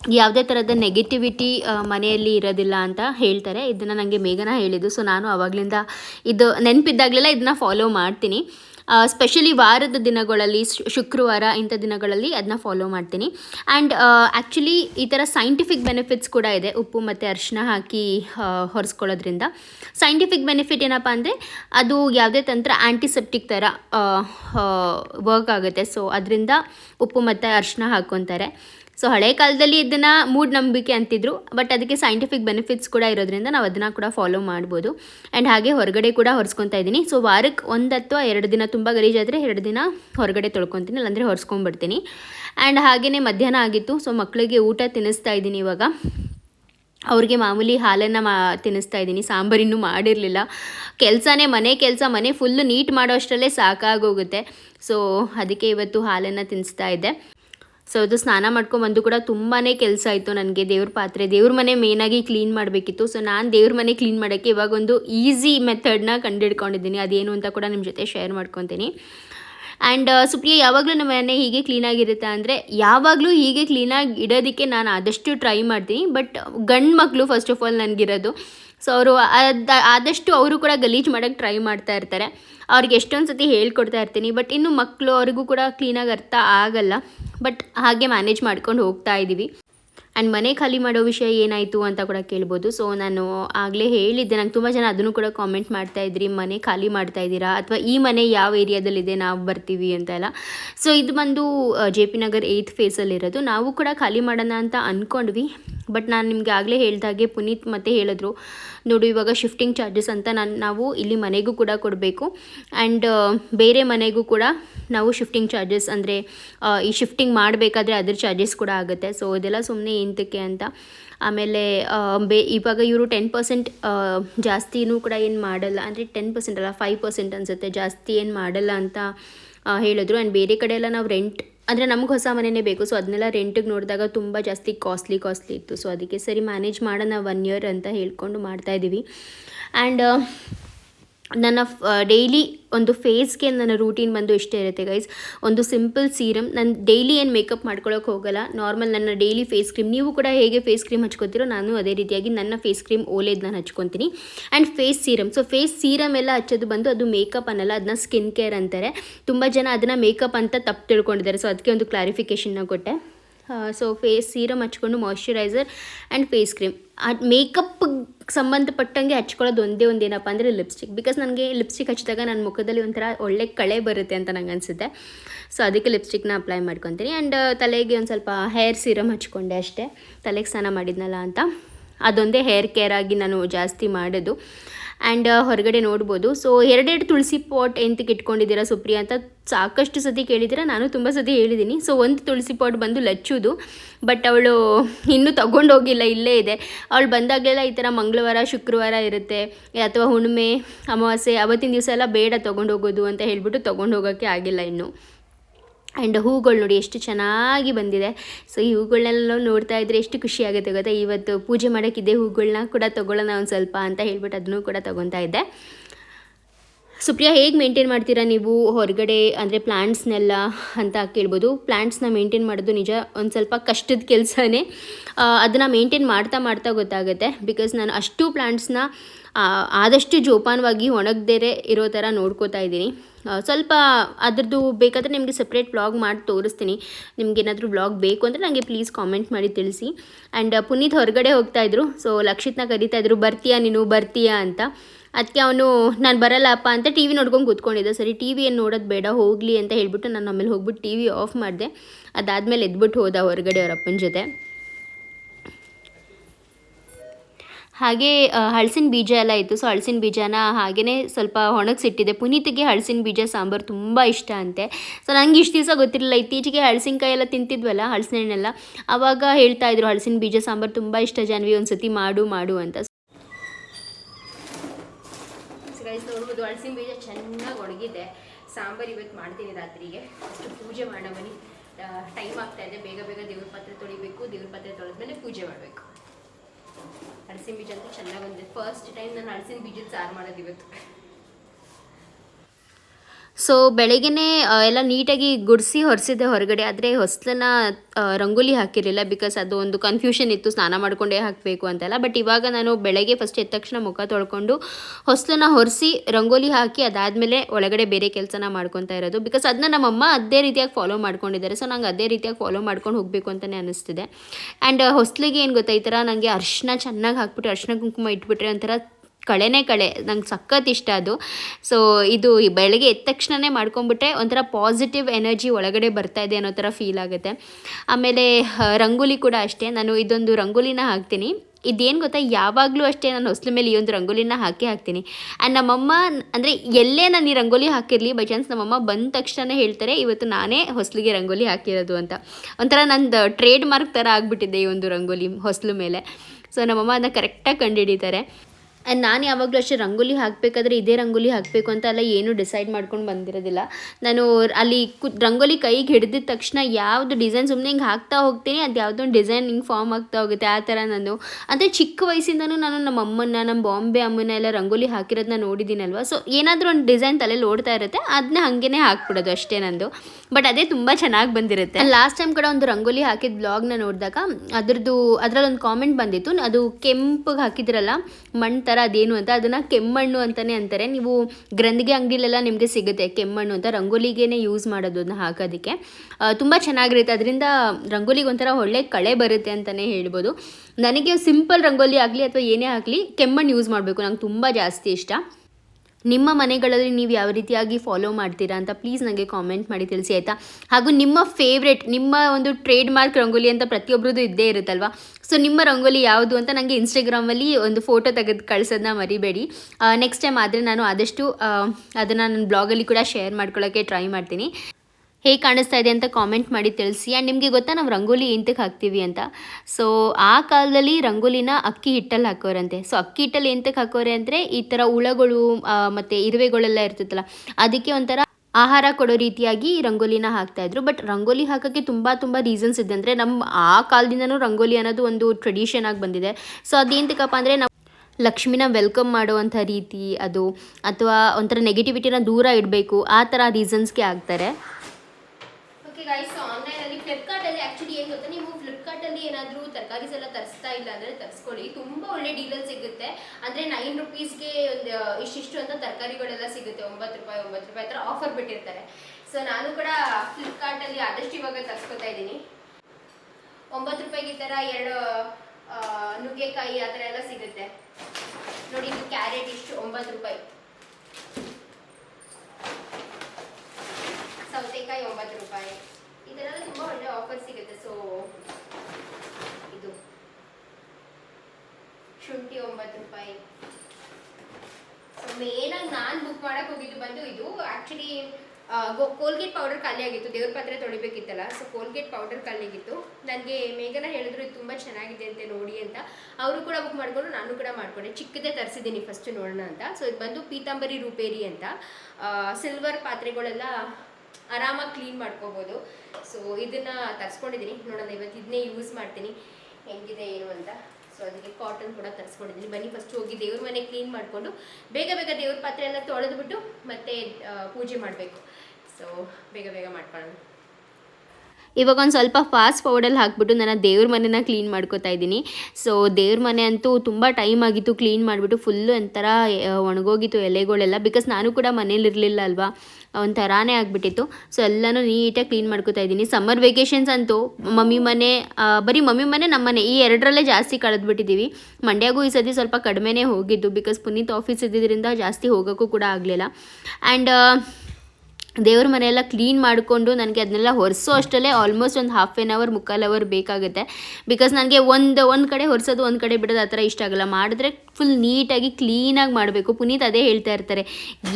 ಯಾವುದೇ ಥರದ ನೆಗೆಟಿವಿಟಿ ಮನೆಯಲ್ಲಿ ಇರೋದಿಲ್ಲ ಅಂತ ಹೇಳ್ತಾರೆ. ಇದನ್ನು ನನಗೆ ಮೇಘನ ಹೇಳಿದ್ದು ಸೊ ನಾನು ಆವಾಗಲಿಂದ ಇದು ನೆನಪಿದ್ದಾಗಲೆಲ್ಲ ಇದನ್ನ ಫಾಲೋ ಮಾಡ್ತೀನಿ. ಸ್ಪೆಷಲಿ ವಾರದ ದಿನಗಳಲ್ಲಿ ಶುಕ್ರವಾರ ಇಂಥ ದಿನಗಳಲ್ಲಿ ಅದನ್ನ ಫಾಲೋ ಮಾಡ್ತೀನಿ. ಆ್ಯಂಡ್ ಆ್ಯಕ್ಚುಲಿ ಈ ಥರ ಸೈಂಟಿಫಿಕ್ ಬೆನಿಫಿಟ್ಸ್ ಕೂಡ ಇದೆ, ಉಪ್ಪು ಮತ್ತು ಅರಿಶಿನ ಹಾಕಿ ಹೊರಿಸ್ಕೊಳ್ಳೋದ್ರಿಂದ. ಸೈಂಟಿಫಿಕ್ ಬೆನಿಫಿಟ್ ಏನಪ್ಪ ಅಂದರೆ ಅದು ಯಾವುದೇ ತಂತ್ರ ಆ್ಯಂಟಿಸೆಪ್ಟಿಕ್ ಥರ ವರ್ಕ್ ಆಗುತ್ತೆ. ಸೊ ಅದರಿಂದ ಉಪ್ಪು ಮತ್ತು ಅರಿಶಿನ ಹಾಕ್ಕೊತಾರೆ ಸೊ ಹಳೆ ಕಾಲದಲ್ಲಿ ಇದನ್ನು ಮೂಢನಂಬಿಕೆ ಅಂತಿದ್ರು ಬಟ್ ಅದಕ್ಕೆ ಸೈಂಟಿಫಿಕ್ ಬೆನಿಫಿಟ್ಸ್ ಕೂಡ ಇರೋದ್ರಿಂದ ನಾವು ಅದನ್ನು ಕೂಡ ಫಾಲೋ ಮಾಡ್ಬೋದು. ಆ್ಯಂಡ್ ಹಾಗೆ ಹೊರಗಡೆ ಕೂಡ ಹೊರಿಸ್ಕೊತಾ ಇದ್ದೀನಿ. ಸೊ ವಾರಕ್ಕೆ ಒಂದು ಅಥವಾ ಎರಡು ದಿನ ತುಂಬ ಗಲೀಜಾದರೆ ಎರಡು ದಿನ ಹೊರಗಡೆ ತೊಳ್ಕೊತೀನಿ, ಇಲ್ಲಾಂದರೆ ಹೊರಿಸ್ಕೊಂಡ್ಬಿಡ್ತೀನಿ. ಆ್ಯಂಡ್ ಹಾಗೆಯೇ ಮಧ್ಯಾಹ್ನ ಆಗಿತ್ತು ಸೊ ಮಕ್ಕಳಿಗೆ ಊಟ ತಿನ್ನಿಸ್ತಾ ಇದ್ದೀನಿ ಇವಾಗ. ಅವ್ರಿಗೆ ಮಾಮೂಲಿ ಹಾಲನ್ನು ಮಾ, ತಿನ್ನಿಸ್ತಾ ಇದ್ದೀನಿ. ಸಾಂಬಾರು ಇನ್ನೂ ಮಾಡಿರಲಿಲ್ಲ. ಕೆಲಸನೇ ಮನೆ ಕೆಲಸ, ಮನೆ ಫುಲ್ಲು ನೀಟ್ ಮಾಡೋ ಅಷ್ಟರಲ್ಲೇ ಸಾಕಾಗೋಗುತ್ತೆ. ಸೊ ಅದಕ್ಕೆ ಇವತ್ತು ಹಾಲನ್ನು ತಿನ್ನಿಸ್ತಾ ಇದ್ದೆ. ಸೊ ಇದು ಸ್ನಾನ ಮಾಡ್ಕೊಂಬಂದು ಕೂಡ ತುಂಬಾ ಕೆಲಸ ಆಯಿತು ನನಗೆ ದೇವ್ರ ಪಾತ್ರೆ. ದೇವ್ರ ಮನೆ ಮೇನಾಗಿ ಕ್ಲೀನ್ ಮಾಡಬೇಕಿತ್ತು. ಸೊ ನಾನು ದೇವ್ರ ಮನೆ ಕ್ಲೀನ್ ಮಾಡೋಕ್ಕೆ ಇವಾಗ ಒಂದು ಈಸಿ ಮೆಥಡ್ನ ಕಂಡುಹಿಡ್ಕೊಂಡಿದ್ದೀನಿ. ಅದೇನು ಅಂತ ಕೂಡ ನಿಮ್ಮ ಜೊತೆ ಶೇರ್ ಮಾಡ್ಕೊತೀನಿ. ಆ್ಯಂಡ್ ಸುಪ್ರಿಯ, ಯಾವಾಗಲೂ ನಮ್ಮ ಮನೆ ಹೀಗೆ ಕ್ಲೀನಾಗಿರುತ್ತೆ ಅಂದರೆ ಯಾವಾಗಲೂ ಹೀಗೆ ಕ್ಲೀನಾಗಿ ಇಡೋದಕ್ಕೆ ನಾನು ಆದಷ್ಟು ಟ್ರೈ ಮಾಡ್ತೀನಿ. ಬಟ್ ಗಂಡು ಮಕ್ಕಳು ಫಸ್ಟ್ ಆಫ್ ಆಲ್ ನನಗಿರೋದು ಸೊ ಅವರು ಅದು, ಆದಷ್ಟು ಅವರು ಕೂಡ ಗಲೀಜು ಮಾಡೋಕ್ಕೆ ಟ್ರೈ ಮಾಡ್ತಾ ಇರ್ತಾರೆ. ಅವ್ರಿಗೆ ಎಷ್ಟೊಂದು ಸತಿ ಹೇಳ್ಕೊಡ್ತಾ ಇರ್ತೀನಿ ಬಟ್ ಇನ್ನು ಮಕ್ಕಳು ಅವ್ರಿಗೂ ಕೂಡ ಕ್ಲೀನಾಗಿ ಅರ್ಥ ಆಗಲ್ಲ. ಬಟ್ ಹಾಗೆ ಮ್ಯಾನೇಜ್ ಮಾಡ್ಕೊಂಡು ಹೋಗ್ತಾ ಇದ್ದೀವಿ ಆ್ಯಂಡ್ ಮನೆ ಖಾಲಿ ಮಾಡೋ ವಿಷಯ ಏನಾಯಿತು ಅಂತ ಕೂಡ ಕೇಳ್ಬೋದು. ಸೊ ನಾನು ಆಗಲೇ ಹೇಳಿದ್ದೆ. ನಂಗೆ ತುಂಬ ಜನ ಅದನ್ನು ಕೂಡ ಕಾಮೆಂಟ್ ಮಾಡ್ತಾ ಇದ್ರಿ. ಮನೆ ಖಾಲಿ ಮಾಡ್ತಾ ಇದ್ದೀರಾ? ಅಥವಾ ಈ ಮನೆ ಯಾವ ಏರಿಯಾದಲ್ಲಿದೆ? ನಾವು ಬರ್ತೀವಿ ಅಂತ ಎಲ್ಲ. ಸೊ ಇದು ಬಂದು ಜೆ ಪಿ ನಗರ್ ಏಯ್ತ್ ಫೇಸಲ್ಲಿರೋದು ನಾವು ಕೂಡ ಖಾಲಿ ಮಾಡೋಣ ಅಂತ ಅಂದ್ಕೊಂಡ್ವಿ ಬಟ್ ನಾನು ನಿಮಗೆ ಆಗಲೇ ಹೇಳ್ದಾಗೆ ಪುನೀತ್ ಮತ್ತೆ ಹೇಳಿದ್ರು. ನೋಡು, ಇವಾಗ ಶಿಫ್ಟಿಂಗ್ ಚಾರ್ಜಸ್ ಅಂತ ನಾನು, ನಾವು ಇಲ್ಲಿ ಮನೆಗೂ ಕೂಡ ಕೊಡಬೇಕು. ಆ್ಯಂಡ್ ಬೇರೆ ಮನೆಗೂ ಕೂಡ ನಾವು ಶಿಫ್ಟಿಂಗ್ ಚಾರ್ಜಸ್ ಅಂದರೆ ಈ ಶಿಫ್ಟಿಂಗ್ ಮಾಡಬೇಕಾದ್ರೆ ಅದ್ರ ಚಾರ್ಜಸ್ ಕೂಡ ಆಗುತ್ತೆ. ಸೊ ಇದೆಲ್ಲ ಸುಮ್ಮನೆ ಎಂತಕ್ಕೆ ಅಂತ. ಆಮೇಲೆ ಬೇ, ಇವಾಗ ಇವರು ಟೆನ್ ಪರ್ಸೆಂಟ್ ಜಾಸ್ತಿನೂ ಕೂಡ ಏನು ಮಾಡಲ್ಲ. ಅಂದರೆ ಟೆನ್ ಪರ್ಸೆಂಟ್ ಅಲ್ಲ ಫೈವ್ ಪರ್ಸೆಂಟ್ ಅನಿಸುತ್ತೆ. ಜಾಸ್ತಿ ಏನು ಮಾಡಲ್ಲ ಅಂತ ಹೇಳಿದ್ರು. ಆ್ಯಂಡ್ ಬೇರೆ ಕಡೆ ಎಲ್ಲ ನಾವು ರೆಂಟ್ ಅಂದರೆ ನಮ್ಗೆ ಹೊಸ ಮನೆಯೇ ಬೇಕು. ಸೊ ಅದನ್ನೆಲ್ಲ ರೆಂಟಿಗೆ ನೋಡಿದಾಗ ತುಂಬ ಜಾಸ್ತಿ ಕಾಸ್ಟ್ಲಿ ಕಾಸ್ಟ್ಲಿ ಇತ್ತು. ಸೊ ಅದಕ್ಕೆ ಸರಿ ಮ್ಯಾನೇಜ್ ಮಾಡೋಣ ಒನ್ ಇಯರ್ ಅಂತ ಹೇಳ್ಕೊಂಡು ಮಾಡ್ತಾ ಇದ್ದೀವಿ ಆ್ಯಂಡ್ ನನ್ನ ಡೈಲಿ ಒಂದು ಫೇಸ್ಗೆ ನನ್ನ ರೂಟೀನ್ ಬಂದು ಇಷ್ಟೇ ಇರುತ್ತೆ ಗೈಸ್ ಒಂದು ಸಿಂಪಲ್ ಸೀರಮ್ ನಾನು ಡೈಲಿ ಏನು ಮೇಕಪ್ ಮಾಡ್ಕೊಳ್ಳೋಕೆ ಹೋಗಲ್ಲ. ನಾರ್ಮಲ್ ನನ್ನ ಡೈಲಿ ಫೇಸ್ ಕ್ರೀಮ್ ನೀವು ಕೂಡ ಹೇಗೆ ಫೇಸ್ ಕ್ರೀಮ್ ಹಚ್ಕೊತೀರೋ ನಾನು ಅದೇ ರೀತಿಯಾಗಿ ನನ್ನ ಫೇಸ್ ಕ್ರೀಮ್ ಓಲೇದ್ ನಾನು ಹಚ್ಕೊತೀನಿ. And face serum so face serum ಎಲ್ಲ ಹಚ್ಚೋದು ಬಂದು ಅದು ಮೇಕಪ್ ಅನ್ನಲ್ಲ ಅದನ್ನ ಸ್ಕಿನ್ ಕೇರ್ ಅಂತಾರೆ. ತುಂಬ ಜನ ಅದನ್ನು ಮೇಕಪ್ ಅಂತ ತಪ್ಪು ತಿಳ್ಕೊಂಡಿದ್ದಾರೆ. ಸೊ ಅದಕ್ಕೆ ಒಂದು ಕ್ಲಾರಿಫಿಕೇಷನ್ನ ಕೊಟ್ಟೆ. ಸೊ ಫೇಸ್ ಸೀರಮ್ ಹಚ್ಕೊಂಡು moisturiser and face cream makeup ಸಂಬಂಧಪಟ್ಟಂಗೆ ಹಚ್ಕೊಳ್ಳೋದು ಒಂದೇ ಒಂದು ಏನಪ್ಪ ಅಂದರೆ ಲಿಪ್ಸ್ಟಿಕ್ ಬಿಕಾಸ್ ನನಗೆ ಲಿಪ್ಸ್ಟಿಕ್ ಹಚ್ಚಿದಾಗ ನನ್ನ ಮುಖದಲ್ಲಿ ಒಂಥರ ಒಳ್ಳೆ ಕಳೆ ಬರುತ್ತೆ ಅಂತ ನಂಗೆ ಅನಿಸುತ್ತೆ. ಸೊ ಅದಕ್ಕೆ ಲಿಪ್ಸ್ಟಿಕ್ನ ಅಪ್ಲೈ ಮಾಡ್ಕೊತೀನಿ. ಆ್ಯಂಡ್ ತಲೆಗೆ ಒಂದು ಸ್ವಲ್ಪ ಹೇರ್ ಸೀರಮ್ ಹಚ್ಕೊಂಡೆ ಅಷ್ಟೇ. ತಲೆಗೆ ಸ್ನಾನ ಮಾಡಿದ್ನಲ್ಲ ಅಂತ. ಅದೊಂದೇ ಹೇರ್ ಕೇರ್ ಆಗಿ ನಾನು ಜಾಸ್ತಿ ಮಾಡೋದು. ಆ್ಯಂಡ್ ಹೊರಗಡೆ ನೋಡ್ಬೋದು. ಸೊ ಎರಡೆರಡು ತುಳಸಿ ಪಾಟ್ ಎಂತಕ್ಕೆ ಇಟ್ಕೊಂಡಿದ್ದೀರಾ ಸುಪ್ರಿಯಾ ಅಂತ ಸಾಕಷ್ಟು ಸತಿ ಕೇಳಿದ್ದೀರಾ. ನಾನು ತುಂಬ ಸತಿ ಹೇಳಿದ್ದೀನಿ. ಸೊ ಒಂದು ತುಳಸಿ ಪಾಟ್ ಬಂದು ಲಚ್ಚುದು. ಬಟ್ ಅವಳು ಇನ್ನೂ ತಗೊಂಡೋಗಿಲ್ಲ, ಇಲ್ಲೇ ಇದೆ. ಅವಳು ಬಂದಾಗಲೆಲ್ಲ ಈ ಥರ ಮಂಗಳವಾರ, ಶುಕ್ರವಾರ ಇರುತ್ತೆ. ಅಥವಾ ಹುಣ್ಣಿಮೆ, ಅಮಾವಾಸ್ಯೆ, ಅವತ್ತಿನ ದಿವಸ ಎಲ್ಲ ಬೇಡ ತೊಗೊಂಡೋಗೋದು ಅಂತ ಹೇಳ್ಬಿಟ್ಟು ತೊಗೊಂಡೋಗೋಕ್ಕೆ ಆಗಿಲ್ಲ ಇನ್ನೂ. ಆ್ಯಂಡ್ ಹೂಗಳು ನೋಡಿ ಎಷ್ಟು ಚೆನ್ನಾಗಿ ಬಂದಿದೆ. ಸೊ, ಈ ಹೂಗಳನ್ನೆಲ್ಲ ನೋಡ್ತಾ ಇದ್ರೆ ಎಷ್ಟು ಖುಷಿ ಆಗುತ್ತೆ ಗೊತ್ತಾ? ಇವತ್ತು ಪೂಜೆ ಮಾಡೋಕ್ಕಿದೆ ಹೂಗಳನ್ನ ಕೂಡ ತೊಗೊಳ್ಳೋಣ ಒಂದು ಸ್ವಲ್ಪ ಅಂತ ಹೇಳ್ಬಿಟ್ಟು ಅದನ್ನು ಕೂಡ ತೊಗೊತಾ ಇದ್ದೆ. ಸುಪ್ರಿಯಾ, ಹೇಗೆ ಮೇಂಟೈನ್ ಮಾಡ್ತೀರಾ ನೀವು ಹೊರಗಡೆ, ಅಂದರೆ ಪ್ಲ್ಯಾಂಟ್ಸ್ನೆಲ್ಲ ಅಂತ ಕೇಳ್ಬೋದು. ಪ್ಲ್ಯಾಂಟ್ಸ್ನ ಮೇಂಟೈನ್ ಮಾಡೋದು ನಿಜ, ಒಂದು ಸ್ವಲ್ಪ ಕಷ್ಟದ ಕೆಲಸನೇ. ಅದನ್ನು ಮೇಂಟೈನ್ ಮಾಡ್ತಾ ಮಾಡ್ತಾ ಗೊತ್ತಾಗುತ್ತೆ. ಬಿಕಾಸ್ ನಾನು ಅಷ್ಟು ಪ್ಲ್ಯಾಂಟ್ಸ್ನ ಆದಷ್ಟು ಜೋಪಾನವಾಗಿ ಒಣಗದೇರೆ ಇರೋ ಥರ ನೋಡ್ಕೋತಾ ಇದ್ದೀನಿ. ಸ್ವಲ್ಪ ಅದರದ್ದು ಬೇಕಾದರೆ ನಿಮಗೆ ಸಪ್ರೇಟ್ ಬ್ಲಾಗ್ ಮಾಡಿ ತೋರಿಸ್ತೀನಿ. ನಿಮ್ಗೆ ಏನಾದರೂ ಬ್ಲಾಗ್ ಬೇಕು ಅಂದರೆ ನನಗೆ ಪ್ಲೀಸ್ ಕಾಮೆಂಟ್ ಮಾಡಿ ತಿಳಿಸಿ. ಆ್ಯಂಡ್ ಪುನೀತ್ ಹೊರಗಡೆ ಹೋಗ್ತಾಯಿದ್ರು ಸೊ ಲಕ್ಷಿತ್ನ ಕರೀತಾ ಇದ್ರು, ಬರ್ತೀಯಾ ನೀನು, ಬರ್ತೀಯಾ ಅಂತ. ಅದಕ್ಕೆ ಅವನು, ನಾನು ಬರಲ್ಲಪ್ಪ ಅಂತ ಟಿ ವಿ ನೋಡ್ಕೊಂಡು ಕೂತ್ಕೊಂಡಿದ್ದೆ. ಸರಿ, ಟಿ ವಿಯನ್ನು ನೋಡೋದು ಬೇಡ, ಹೋಗಲಿ ಅಂತ ಹೇಳಿಬಿಟ್ಟು ನಾನು ಆಮೇಲೆ ಹೋಗ್ಬಿಟ್ಟು ಟಿ ವಿ ಆಫ್ ಮಾಡಿದೆ. ಅದಾದಮೇಲೆ ಎದ್ಬಿಟ್ಟು ಹೋದ ಹೊರಗಡೆ ಅವ್ರ ಅಪ್ಪನ ಜೊತೆ. ಹಾಗೆ ಹಳಸಿನ ಬೀಜ ಎಲ್ಲ ಇತ್ತು. ಸೊ, ಹಳಸಿನ ಬೀಜನ ಹಾಗೆಯೇ ಸ್ವಲ್ಪ ಒಣಗಿಸಿಟ್ಟಿದೆ ಪುನೀತಿಗೆ ಹಳಸಿನ ಬೀಜ, ಸಾಂಬಾರು ತುಂಬ ಇಷ್ಟ ಅಂತೆ. ಸೊ ನನಗೆ ಇಷ್ಟು ದಿವಸ ಗೊತ್ತಿರಲಿಲ್ಲ. ಇತ್ತೀಚೆಗೆ ಹಳಸಿನಕಾಯಿ ಎಲ್ಲ ತಿಂತಿದ್ವಲ್ಲ ಹಳಸಿನ ಹಣ್ಣೆಲ್ಲ ಆವಾಗ ಹೇಳ್ತಾ ಇದ್ರು ಹಲಸಿನ ಬೀಜ, ಸಾಂಬಾರು ತುಂಬ ಇಷ್ಟ ಜಾನ್ವಿ ಒಂದು ಸತಿ ಮಾಡು ಮಾಡು ಅಂತ. ಗೈಸ್ ಹಳಸಿನ ಬೀಜ ಚೆನ್ನಾಗಿ ಒಣಗಿದೆ. ಸಾಂಬಾರು ಇವತ್ತು ಮಾಡ್ತೀನಿ ರಾತ್ರಿಗೆ. ಅಷ್ಟು ಪೂಜೆ ಮಾಡೋ ಬನ್ನಿ. ಟೈಮ್ ಆಗ್ತಾ ಇದೆ. ಬೇಗ ಬೇಗ ದೇವ್ರ ಪಾತ್ರೆ ತೊಳಿಬೇಕು. ದೇವ್ರ ಪಾತ್ರೆ ತೊಳೆದ್ಮೇಲೆ ಪೂಜೆ ಮಾಡಬೇಕು. ಹಳಸಿನ ಬೀಜ ಅಂತೂ ಚೆನ್ನಾಗಿ ಬಂದಿದೆ. ಫಸ್ಟ್ ಟೈಮ್ ನಾನು ಹಳಸಿನ ಬೀಜದ ಸಾರು ಮಾಡೋದು ಇವತ್ತು. ಸೊ ಬೆಳಗ್ಗೆ ಎಲ್ಲ ನೀಟಾಗಿ ಗುಡಿಸಿ ಹೊರಿಸಿದ್ದೆ ಹೊರಗಡೆ. ಆದರೆ ಹೊಸಲನ್ನ ರಂಗೋಲಿ ಹಾಕಿರಲಿಲ್ಲ ಬಿಕಾಸ್ ಅದು ಒಂದು ಕನ್ಫ್ಯೂಷನ್ ಇತ್ತು, ಸ್ನಾನ ಮಾಡಿಕೊಂಡೇ ಹಾಕಬೇಕು ಅಂತೆಲ್ಲ. ಬಟ್ ಇವಾಗ ನಾನು ಬೆಳಗ್ಗೆ ಫಸ್ಟ್ ಎದ್ದ ತಕ್ಷಣ ಮುಖ ತೊಳ್ಕೊಂಡು ಹೊಸಲನ್ನ ಹೊರಿಸಿ ರಂಗೋಲಿ ಹಾಕಿ ಅದಾದಮೇಲೆ ಒಳಗಡೆ ಬೇರೆ ಕೆಲಸನ ಮಾಡ್ಕೊತಾ ಇರೋದು. ಬಿಕಾಸ್ ಅದನ್ನ ನಮ್ಮಮ್ಮ ಅದೇ ರೀತಿಯಾಗಿ ಫಾಲೋ ಮಾಡ್ಕೊಂಡಿದ್ದಾರೆ. ಸೊ ನಂಗೆ ಅದೇ ರೀತಿಯಾಗಿ ಫಾಲೋ ಮಾಡ್ಕೊಂಡು ಹೋಗಬೇಕು ಅಂತಲೇ ಅನಿಸ್ತಿದೆ. ಆ್ಯಂಡ್ ಹೊಸ್ಲಿಗೆ ಏನು ಗೊತ್ತಾ ಥರ ನನಗೆ ಅರ್ಶಿನ ಚೆನ್ನಾಗಿ ಹಾಕ್ಬಿಟ್ಟು ಅರ್ಶಿನ ಕುಂಕುಮ ಇಟ್ಬಿಟ್ರೆ ಒಂಥರ ಕಳೆನೇ ಕಳೆ, ನಂಗೆ ಸಖತ್ ಇಷ್ಟ ಅದು. ಸೊ ಇದು ಬೆಳಗ್ಗೆ ಎದ್ದ ತಕ್ಷಣನೇ ಮಾಡ್ಕೊಂಬಿಟ್ರೆ ಒಂಥರ ಪಾಸಿಟಿವ್ ಎನರ್ಜಿ ಒಳಗಡೆ ಬರ್ತಾ ಇದೆ ಅನ್ನೋ ಥರ ಫೀಲ್ ಆಗುತ್ತೆ. ಆಮೇಲೆ ರಂಗೋಲಿ ಕೂಡ ಅಷ್ಟೇ. ನಾನು ಇದೊಂದು ರಂಗೋಲಿನ ಹಾಕ್ತೀನಿ. ಇದೇನು ಗೊತ್ತಾ? ಯಾವಾಗಲೂ ಅಷ್ಟೇ ನಾನು ಹೊಸ್ಲ ಮೇಲೆ ಈ ಒಂದು ರಂಗೋಲಿನ ಹಾಕಿ ಹಾಕ್ತೀನಿ. ಆ್ಯಂಡ್ ನಮ್ಮಮ್ಮ, ಅಂದರೆ ಎಲ್ಲೇ ನಾನು ಈ ರಂಗೋಲಿ ಹಾಕಿರಲಿ ಬೈ ಚಾನ್ಸ್ ನಮ್ಮಮ್ಮ ಬಂದ ತಕ್ಷಣ ಹೇಳ್ತಾರೆ, ಇವತ್ತು ನಾನೇ ಹೊಸ್ಲಿಗೆ ರಂಗೋಲಿ ಹಾಕಿರೋದು ಅಂತ. ಒಂಥರ ನಂದು ಟ್ರೇಡ್ ಮಾರ್ಕ್ ಥರ ಆಗಿಬಿಟ್ಟಿದೆ ಈ ಒಂದು ರಂಗೋಲಿ ಹೊಸ್ಲು ಮೇಲೆ. ಸೊ ನಮ್ಮಮ್ಮ ಅದನ್ನ ಕರೆಕ್ಟಾಗಿ ಕಂಡುಹಿಡಿತಾರೆ. ಆ್ಯಂಡ್ ನಾನು ಯಾವಾಗಲೂ ಅಷ್ಟೇ ರಂಗೋಲಿ ಹಾಕಬೇಕಾದ್ರೆ ಇದೇ ರಂಗೋಲಿ ಹಾಕಬೇಕು ಅಂತ ಎಲ್ಲ ಏನೂ ಡಿಸೈಡ್ ಮಾಡ್ಕೊಂಡು ಬಂದಿರೋದಿಲ್ಲ. ನಾನು ಅಲ್ಲಿ ಕು, ರಂಗೋಲಿ ಕೈಗೆ ಹಿಡಿದಿದ ತಕ್ಷಣ ಯಾವುದು ಡಿಸೈನ್ ಸುಮ್ಮನೆ ಹಿಂಗೆ ಹಾಕ್ತಾ ಹೋಗ್ತೀನಿ, ಅದು ಯಾವುದೋ ಒಂದು ಡಿಸೈನ್ ಹಿಂಗೆ ಫಾರ್ಮ್ ಆಗ್ತಾ ಹೋಗುತ್ತೆ, ಆ ಥರ ನಾನು. ಅಂದರೆ ಚಿಕ್ಕ ವಯಸ್ಸಿಂದನೂ ನಾನು ನಮ್ಮ ಅಮ್ಮನ ನಮ್ಮ ಬಾಂಬೆ ಅಮ್ಮನ ಎಲ್ಲ ರಂಗೋಲಿ ಹಾಕಿರೋದನ್ನ ನೋಡಿದ್ದೀನಲ್ವ? ಸೊ ಏನಾದರೂ ಒಂದು ಡಿಸೈನ್ ತಲೆಯಲ್ಲಿ ಓಡ್ತಾ ಇರುತ್ತೆ ಅದನ್ನ ಹಾಗೇ ಹಾಕ್ಬಿಡೋದು ಅಷ್ಟೇ ನಂದು. ಬಟ್ ಅದೇ ತುಂಬ ಚೆನ್ನಾಗಿ ಬಂದಿರುತ್ತೆ. ಲಾಸ್ಟ್ ಟೈಮ್ ಕೂಡ ಒಂದು ರಂಗೋಲಿ ಹಾಕಿದ ಬ್ಲಾಗ್ನ ನೋಡಿದಾಗ, ಅದ್ರದ್ದು ಅದರಲ್ಲಿ ಒಂದು ಕಾಮೆಂಟ್ ಬಂದಿತ್ತು. ಅದು ಕೆಂಪಗೆ ಹಾಕಿದ್ರಲ್ಲ ಮಣ್ಣು ಅಂತಾರ ಅದೇನು ಅಂತ ಅದನ್ನು ಕೆಮ್ಮಣ್ಣು ಅಂತಲೇ ಅಂತಾರೆ. ನೀವು ಗ್ರಂಥಿಗೆ ಅಂಗಡಿಲೆಲ್ಲ ನಿಮಗೆ ಸಿಗುತ್ತೆ ಕೆಮ್ಮಣ್ಣು ಅಂತ. ರಂಗೋಲಿಗೇನೆ ಯೂಸ್ ಮಾಡೋದು ಅದನ್ನ ಹಾಕೋದಕ್ಕೆ. ತುಂಬ ಚೆನ್ನಾಗಿರುತ್ತೆ. ಅದರಿಂದ ರಂಗೋಲಿಗೆ ಒಂಥರ ಒಳ್ಳೆ ಕಳೆ ಬರುತ್ತೆ ಅಂತಲೇ ಹೇಳ್ಬೋದು. ನನಗೆ ಸಿಂಪಲ್ ರಂಗೋಲಿ ಆಗಲಿ ಅಥವಾ ಏನೇ ಆಗಲಿ ಕೆಮ್ಮಣ್ಣು ಯೂಸ್ ಮಾಡಬೇಕು. ನಂಗೆ ತುಂಬ ಜಾಸ್ತಿ ಇಷ್ಟ. ನಿಮ್ಮ ಮನೆಗಳಲ್ಲಿ ನೀವು ಯಾವ ರೀತಿಯಾಗಿ ಫಾಲೋ ಮಾಡ್ತೀರಾ ಅಂತ ಪ್ಲೀಸ್ ನನಗೆ ಕಾಮೆಂಟ್ ಮಾಡಿ ತಿಳಿಸಿ, ಆಯಿತಾ? ಹಾಗೂ ನಿಮ್ಮ ಫೇವ್ರೆಟ್ ನಿಮ್ಮ ಒಂದು ಟ್ರೇಡ್ ಮಾರ್ಕ್ ರಂಗೋಲಿ ಅಂತ ಪ್ರತಿಯೊಬ್ಬರದ್ದು ಇದ್ದೇ ಇರುತ್ತಲ್ವ? ಸೊ ನಿಮ್ಮ ರಂಗೋಲಿ ಯಾವುದು ಅಂತ ನನಗೆ ಇನ್ಸ್ಟಾಗ್ರಾಮಲ್ಲಿ ಒಂದು ಫೋಟೋ ತೆಗೆದು ಕಳಿಸೋದನ್ನ ಮರಿಬೇಡಿ. ನೆಕ್ಸ್ಟ್ ಟೈಮ್ ಆದರೆ ನಾನು ಆದಷ್ಟು ಅದನ್ನು ನನ್ನ ಬ್ಲಾಗಲ್ಲಿ ಕೂಡ ಶೇರ್ ಮಾಡ್ಕೊಳ್ಳೋಕ್ಕೆ ಟ್ರೈ ಮಾಡ್ತೀನಿ. ಹೇಗೆ ಕಾಣಿಸ್ತಾ ಇದೆ ಅಂತ ಕಾಮೆಂಟ್ ಮಾಡಿ ತಿಳಿಸಿ. ಆ್ಯಂಡ್ ನಿಮಗೆ ಗೊತ್ತಾ ನಾವು ರಂಗೋಲಿ ಎಂತಕ್ಕೆ ಹಾಕ್ತೀವಿ ಅಂತ. ಸೊ ಆ ಕಾಲದಲ್ಲಿ ರಂಗೋಲಿನ ಅಕ್ಕಿ ಹಿಟ್ಟಲ್ಲಿ ಹಾಕೋರಂತೆ. ಸೊ ಅಕ್ಕಿ ಹಿಟ್ಟಲ್ಲಿ ಎಂತಕ್ಕೆ ಹಾಕೋರೆ ಅಂದರೆ ಈ ಥರ ಹುಳಗಳು ಮತ್ತು ಇರುವೆಗಳೆಲ್ಲ ಇರ್ತಿತ್ತಲ್ಲ ಅದಕ್ಕೆ ಒಂಥರ ಆಹಾರ ಕೊಡೋ ರೀತಿಯಾಗಿ ರಂಗೋಲಿನ ಹಾಕ್ತಾಯಿದ್ರು ಬಟ್ ರಂಗೋಲಿ ಹಾಕೋಕ್ಕೆ ತುಂಬ ತುಂಬ ರೀಸನ್ಸ್ ಇದೆ. ಅಂದರೆ ನಮ್ಮ ಆ ಕಾಲದಿಂದನೂ ರಂಗೋಲಿ ಅನ್ನೋದು ಒಂದು ಟ್ರೆಡಿಷನ್ ಆಗಿ ಬಂದಿದೆ. ಸೊ ಅದೇಂತಕ್ಕಪ್ಪ ಅಂದರೆ ನಾವು ಲಕ್ಷ್ಮಿನ ವೆಲ್ಕಮ್ ಮಾಡುವಂಥ ರೀತಿ, ಅದು, ಅಥವಾ ಒಂಥರ ನೆಗೆಟಿವಿಟಿನ ದೂರ ಇಡಬೇಕು, ಆ ಥರ ರೀಸನ್ಸ್ಗೆ ಆಗ್ತಾರೆ ಓಕೆ ಗೈಸ್ ಆನ್ಲೈನಲ್ಲಿ ಫ್ಲಿಪ್ಕಾರ್ಟಲ್ಲಿ ಆ್ಯಕ್ಚುಲಿ ಏನು ಗೊತ್ತಾ? ನೀವು ಫ್ಲಿಪ್ಕಾರ್ಟಲ್ಲಿ ಏನಾದರೂ ತರಕಾರೀಸ್ ಎಲ್ಲ ತರಿಸ್ತಾ ಇಲ್ಲ ಅಂದರೆ ತರಿಸ್ಕೊಳ್ಳಿ. ತುಂಬ ಒಳ್ಳೆ ಡೀಲಲ್ಲಿ ಸಿಗುತ್ತೆ. ಅಂದರೆ ನೈನ್ ರುಪೀಸ್ಗೆ ಒಂದು ಇಷ್ಟಿಷ್ಟು ಅಂತ ತರಕಾರಿಗಳೆಲ್ಲ ಸಿಗುತ್ತೆ. ಒಂಬತ್ತು ರೂಪಾಯಿ ಒಂಬತ್ತು ರೂಪಾಯಿ ಆ ಥರ ಆಫರ್ ಬಿಟ್ಟಿರ್ತಾರೆ. ಸೊ ನಾನು ಕೂಡ ಫ್ಲಿಪ್ಕಾರ್ಟಲ್ಲಿ ಆದಷ್ಟು ಇವಾಗ ತರಿಸ್ಕೊತಾ ಇದ್ದೀನಿ. ಒಂಬತ್ತು ರೂಪಾಯಿಗೆ ಈ ಥರ ಎರಡು ನುಗ್ಗೆಕಾಯಿ ಆ ಥರ ಎಲ್ಲ ಸಿಗುತ್ತೆ. ನೋಡಿ, ಇದು ಕ್ಯಾರೆಟ್ ಇಷ್ಟು, ಒಂಬತ್ತು ರೂಪಾಯಿ. ಸೌತೆಕಾಯಿ ಒಂಬತ್ತು ರೂಪಾಯಿ. ಇದೆಲ್ಲ ತುಂಬ ಒಳ್ಳೆ ಆಫರ್ ಸಿಗುತ್ತೆ. ಸೊ ಇದು. ಶುಂಠಿ ಒಂಬತ್ತು ರೂಪಾಯಿ. ಸೊ ಮೇನಾಗಿ ನಾನು ಬುಕ್ ಮಾಡಕ್ಕೆ ಹೋಗಿದ್ದು ಬಂದು ಇದು. ಆ್ಯಕ್ಚುಲಿ ಕೋಲ್ಗೇಟ್ ಪೌಡರ್ ಖಾಲಿ ಆಗಿತ್ತು. ದೇವ್ರ ಪಾತ್ರೆ ತೊಳಿಬೇಕಿತ್ತಲ್ಲ. ಸೊ ಕೋಲ್ಗೇಟ್ ಪೌಡರ್ ಖಾಲಿ ಆಗಿತ್ತು. ನನಗೆ ಮೇಘನ ಹೇಳಿದ್ರು, ಇದು ತುಂಬ ಚೆನ್ನಾಗಿದೆ ಅಂತ, ನೋಡಿ ಅಂತ. ಅವರು ಕೂಡ ಬುಕ್ ಮಾಡಿಕೊಂಡು ನಾನು ಕೂಡ ಮಾಡ್ಕೊಂಡೆ. ಚಿಕ್ಕದೇ ತರಿಸಿದ್ದೀನಿ ಫಸ್ಟ್ ನೋಡೋಣ ಅಂತ. ಸೊ ಇದು ಬಂದು ಪೀತಾಂಬರಿ ರೂಪೇರಿ ಅಂತ. ಸಿಲ್ವರ್ ಪಾತ್ರೆಗಳೆಲ್ಲ ಆರಾಮಾಗಿ ಕ್ಲೀನ್ ಮಾಡ್ಕೋಬೋದು. ಸೊ ಇದನ್ನು ತರಿಸ್ಕೊಂಡಿದ್ದೀನಿ ನೋಡೋಣ, ಇವತ್ತು ಇದನ್ನೇ ಯೂಸ್ ಮಾಡ್ತೀನಿ. ಹೆಂಗಿದೆ, ಏನು ಅಂತ. ಸೊ ಅದಕ್ಕೆ ಕಾಟನ್ ಕೂಡ ತರಿಸ್ಕೊಂಡಿದ್ದೀನಿ ಬನ್ನಿ ಫಸ್ಟ್ ಹೋಗಿ ದೇವ್ರ ಮನೆ ಕ್ಲೀನ್ ಮಾಡಿಕೊಂಡು, ಬೇಗ ಬೇಗ ದೇವ್ರ ಪಾತ್ರೆ ಎಲ್ಲ ತೊಳೆದ್ಬಿಟ್ಟು ಮತ್ತೆ ಪೂಜೆ ಮಾಡಬೇಕು. ಸೊ ಬೇಗ ಬೇಗ ಮಾಡ್ಕೊಳ್ಳೋಣ. ಇವಾಗ ಒಂದು ಸ್ವಲ್ಪ ಫಾಸ್ಟ್ ಫಾರ್ವರ್ಡಲ್ಲಿ ಹಾಕ್ಬಿಟ್ಟು ನಾನು ದೇವ್ರ ಮನೆನ ಕ್ಲೀನ್ ಮಾಡ್ಕೋತಾ ಇದ್ದೀನಿ. ಸೊ ದೇವ್ರ ಮನೆ ಅಂತೂ ತುಂಬ ಟೈಮ್ ಆಗಿತ್ತು ಕ್ಲೀನ್ ಮಾಡಿಬಿಟ್ಟು ಫುಲ್ಲು ಒಂಥರ ಒಣಗೋಗಿತ್ತು ಎಲೆಗಳೆಲ್ಲ. ಬಿಕಾಸ್ ನಾನು ಕೂಡ ಮನೇಲಿರಲಿಲ್ಲ ಅಲ್ವಾ? ಒಂಥರಾನೇ ಆಗಿಬಿಟ್ಟಿತ್ತು. ಸೊ ಎಲ್ಲನೂ ನೀಟಾಗಿ ಕ್ಲೀನ್ ಮಾಡ್ಕೋತಾ ಇದ್ದೀನಿ. ಸಮ್ಮರ್ ವೆಕೇಷನ್ಸ್ ಅಂತೂ ಮಮ್ಮಿ ಮನೆ ಬರೀ ಮಮ್ಮಿ ಮನೆ, ನಮ್ಮ ಮನೆ, ಈ ಎರಡರಲ್ಲೇ ಜಾಸ್ತಿ ಕಳೆದ್ಬಿಟ್ಟಿದ್ದೀವಿ ಮಂಡ್ಯಾಗೂ ಈ ಸತಿ ಸ್ವಲ್ಪ ಕಡಿಮೆನೇ ಹೋಗಿದ್ದು ಬಿಕಾಸ್ ಪುನೀತ್ ಆಫೀಸ್ ಇದ್ದಿದ್ದರಿಂದ ಜಾಸ್ತಿ ಹೋಗೋಕ್ಕೂ ಕೂಡ ಆಗಲಿಲ್ಲ. ಆ್ಯಂಡ್ ದೇವ್ರ ಮನೆಯೆಲ್ಲ ಕ್ಲೀನ್ ಮಾಡಿಕೊಂಡು ನನಗೆ ಅದನ್ನೆಲ್ಲ ಹೊರಿಸೋ ಅಷ್ಟರಲ್ಲೇ ಆಲ್ಮೋಸ್ಟ್ ಒಂದು ಹಾಫ್ ಆನ್ ಅವರ್ ಮುಕ್ಕಾಲು ಅವರ್ ಬೇಕಾಗುತ್ತೆ. ಬಿಕಾಸ್ ನನಗೆ ಒಂದು ಒಂದು ಕಡೆ ಹೊರಿಸೋದು ಒಂದು ಕಡೆ ಬಿಡೋದು ಆ ಥರ ಇಷ್ಟ ಆಗಲ್ಲ. ಮಾಡಿದ್ರೆ ಫುಲ್ ನೀಟಾಗಿ ಕ್ಲೀನಾಗಿ ಮಾಡಬೇಕು. ಪುನೀತ್ ಅದೇ ಹೇಳ್ತಾ ಇರ್ತಾರೆ,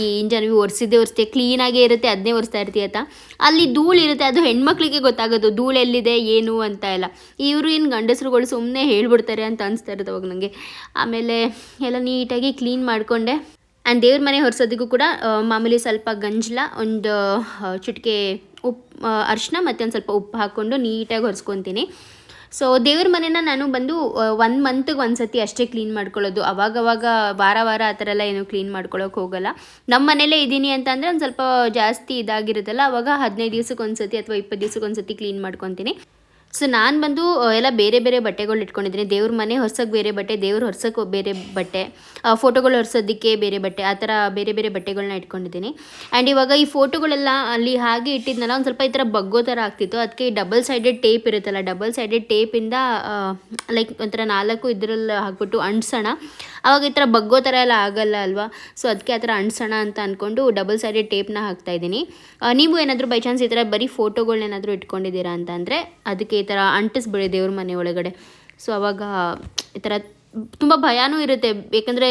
ಏನು ಜನವಿ, ಒರೆಸಿದ್ದೆ ಒರೆಸ್ತೆ ಕ್ಲೀನಾಗೇ ಇರುತ್ತೆ ಅದನ್ನೇ ಒರೆಸ್ತಾ ಇರ್ತೀಯ? ಅಂತ. ಅಲ್ಲಿ ಧೂಳು ಇರುತ್ತೆ, ಅದು ಹೆಣ್ಮಕ್ಳಿಗೆ ಗೊತ್ತಾಗೋದು, ಧೂಳು ಎಲ್ಲಿದೆ, ಏನು? ಅಂತ ಎಲ್ಲ. ಇವರು ಏನು ಗಂಡಸರುಗಳು ಸುಮ್ಮನೆ ಹೇಳ್ಬಿಡ್ತಾರೆ ಅಂತ ಅನಿಸ್ತಾ ಇರುತ್ತೆ ಅವಾಗ ನನಗೆ ಆಮೇಲೆ ಎಲ್ಲ ನೀಟಾಗಿ ಕ್ಲೀನ್ ಮಾಡಿಕೊಂಡೆ. ಆ್ಯಂಡ್ ದೇವ್ರ ಮನೆ ಹೊರಿಸೋದಕ್ಕೂ ಕೂಡ ಮಾಮೂಲಿ ಸ್ವಲ್ಪ ಗಂಜಲ, ಒಂದು ಚಿಟಿಕೆ ಉಪ್ಪು ಅರಿಶಿನ ಮತ್ತು ಒಂದು ಸ್ವಲ್ಪ ಉಪ್ಪು ಹಾಕ್ಕೊಂಡು ನೀಟಾಗಿ ಹೊರಿಸ್ಕೊತೀನಿ. ಸೊ ದೇವ್ರ ಮನೆನ ನಾನು ಬಂದು ಒನ್ ಮಂತ್ಗೆ ಒಂದು ಸತಿ ಅಷ್ಟೇ ಕ್ಲೀನ್ ಮಾಡ್ಕೊಳ್ಳೋದು. ಅವಾಗವಾಗ ವಾರ ವಾರ ಆ ಥರ ಎಲ್ಲ ಏನು ಕ್ಲೀನ್ ಮಾಡ್ಕೊಳ್ಳೋಕೆ ಹೋಗಲ್ಲ. ನಮ್ಮ ಮನೇಲೇ ಇದ್ದೀನಿ ಅಂತಂದರೆ ಒಂದು ಸ್ವಲ್ಪ ಜಾಸ್ತಿ ಇದಾಗಿರುತ್ತಲ್ಲ, ಅವಾಗ ಹದಿನೈದು ದಿವ್ಸಕ್ಕೆ ಒಂದು ಸತಿ ಅಥವಾ ಇಪ್ಪತ್ತು ದಿವ್ಸಕ್ಕೆ ಒಂದು ಸತಿ ಕ್ಲೀನ್ ಮಾಡ್ಕೊತೀನಿ. ಸೊ ನಾನು ಬಂದು ಎಲ್ಲ ಬೇರೆ ಬೇರೆ ಬಟ್ಟೆಗಳು ಇಟ್ಕೊಂಡಿದ್ದೀನಿ. ದೇವ್ರ ಮನೆ ಹೊರ್ಸೋಕ್ಕೆ ಬೇರೆ ಬಟ್ಟೆ, ದೇವ್ರ ಹೊರ್ಸೋಕ್ಕೆ ಬೇರೆ ಬಟ್ಟೆ ಫೋಟೋಗಳು ಹೊರ್ಸೋದಕ್ಕೆ ಬೇರೆ ಬಟ್ಟೆ, ಆ ಥರ ಬೇರೆ ಬೇರೆ ಬಟ್ಟೆಗಳನ್ನ ಇಟ್ಕೊಂಡಿದ್ದೀನಿ. ಆ್ಯಂಡ್ ಇವಾಗ ಈ ಫೋಟೋಗಳೆಲ್ಲ ಅಲ್ಲಿ ಹಾಗೆ ಇಟ್ಟಿದ್ನಲ್ಲ, ಒಂದು ಸ್ವಲ್ಪ ಈ ಥರ ಬಗ್ಗೋ ಥರ ಆಗ್ತಿತ್ತು. ಅದಕ್ಕೆ ಈ ಡಬಲ್ ಸೈಡೆಡ್ ಟೇಪ್ ಇರುತ್ತಲ್ಲ ಡಬಲ್ ಸೈಡೆಡ್ ಟೇಪಿಂದ ಲೈಕ್ ಒಂಥರ ನಾಲ್ಕು ಇದರಲ್ಲಿ ಹಾಕ್ಬಿಟ್ಟು ಅಂಟ್ಸೋಣ. ಆವಾಗ ಈ ಥರ ಬಗ್ಗೋ ಥರ ಎಲ್ಲ ಆಗಲ್ಲ ಅಲ್ವಾ? ಸೊ ಅದಕ್ಕೆ ಆ ಥರ ಅಂಟಿಸೋಣ ಅಂತ ಅಂದ್ಕೊಂಡು ಡಬಲ್ ಸೈಡೆಡ್ ಟೇಪ್ನ ಹಾಕ್ತಾಯಿದ್ದೀನಿ ನೀವು ಏನಾದರೂ ಬೈ ಚಾನ್ಸ್ ಈ ಥರ ಬರೀ ಫೋಟೋಗಳನ್ನೇನಾದರೂ ಇಟ್ಕೊಂಡಿದ್ದೀರಾ ಅಂತ ಅಂದರೆ, ಅದಕ್ಕೆ ಈ ಥರ ಅಂಟಿಸ್ಬಿಡಿ ದೇವ್ರ ಮನೆ ಒಳಗಡೆ. ಸೊ ಅವಾಗ ಈ ಥರ ತುಂಬ ಭಯನೂ ಇರುತ್ತೆ. ಏಕೆಂದರೆ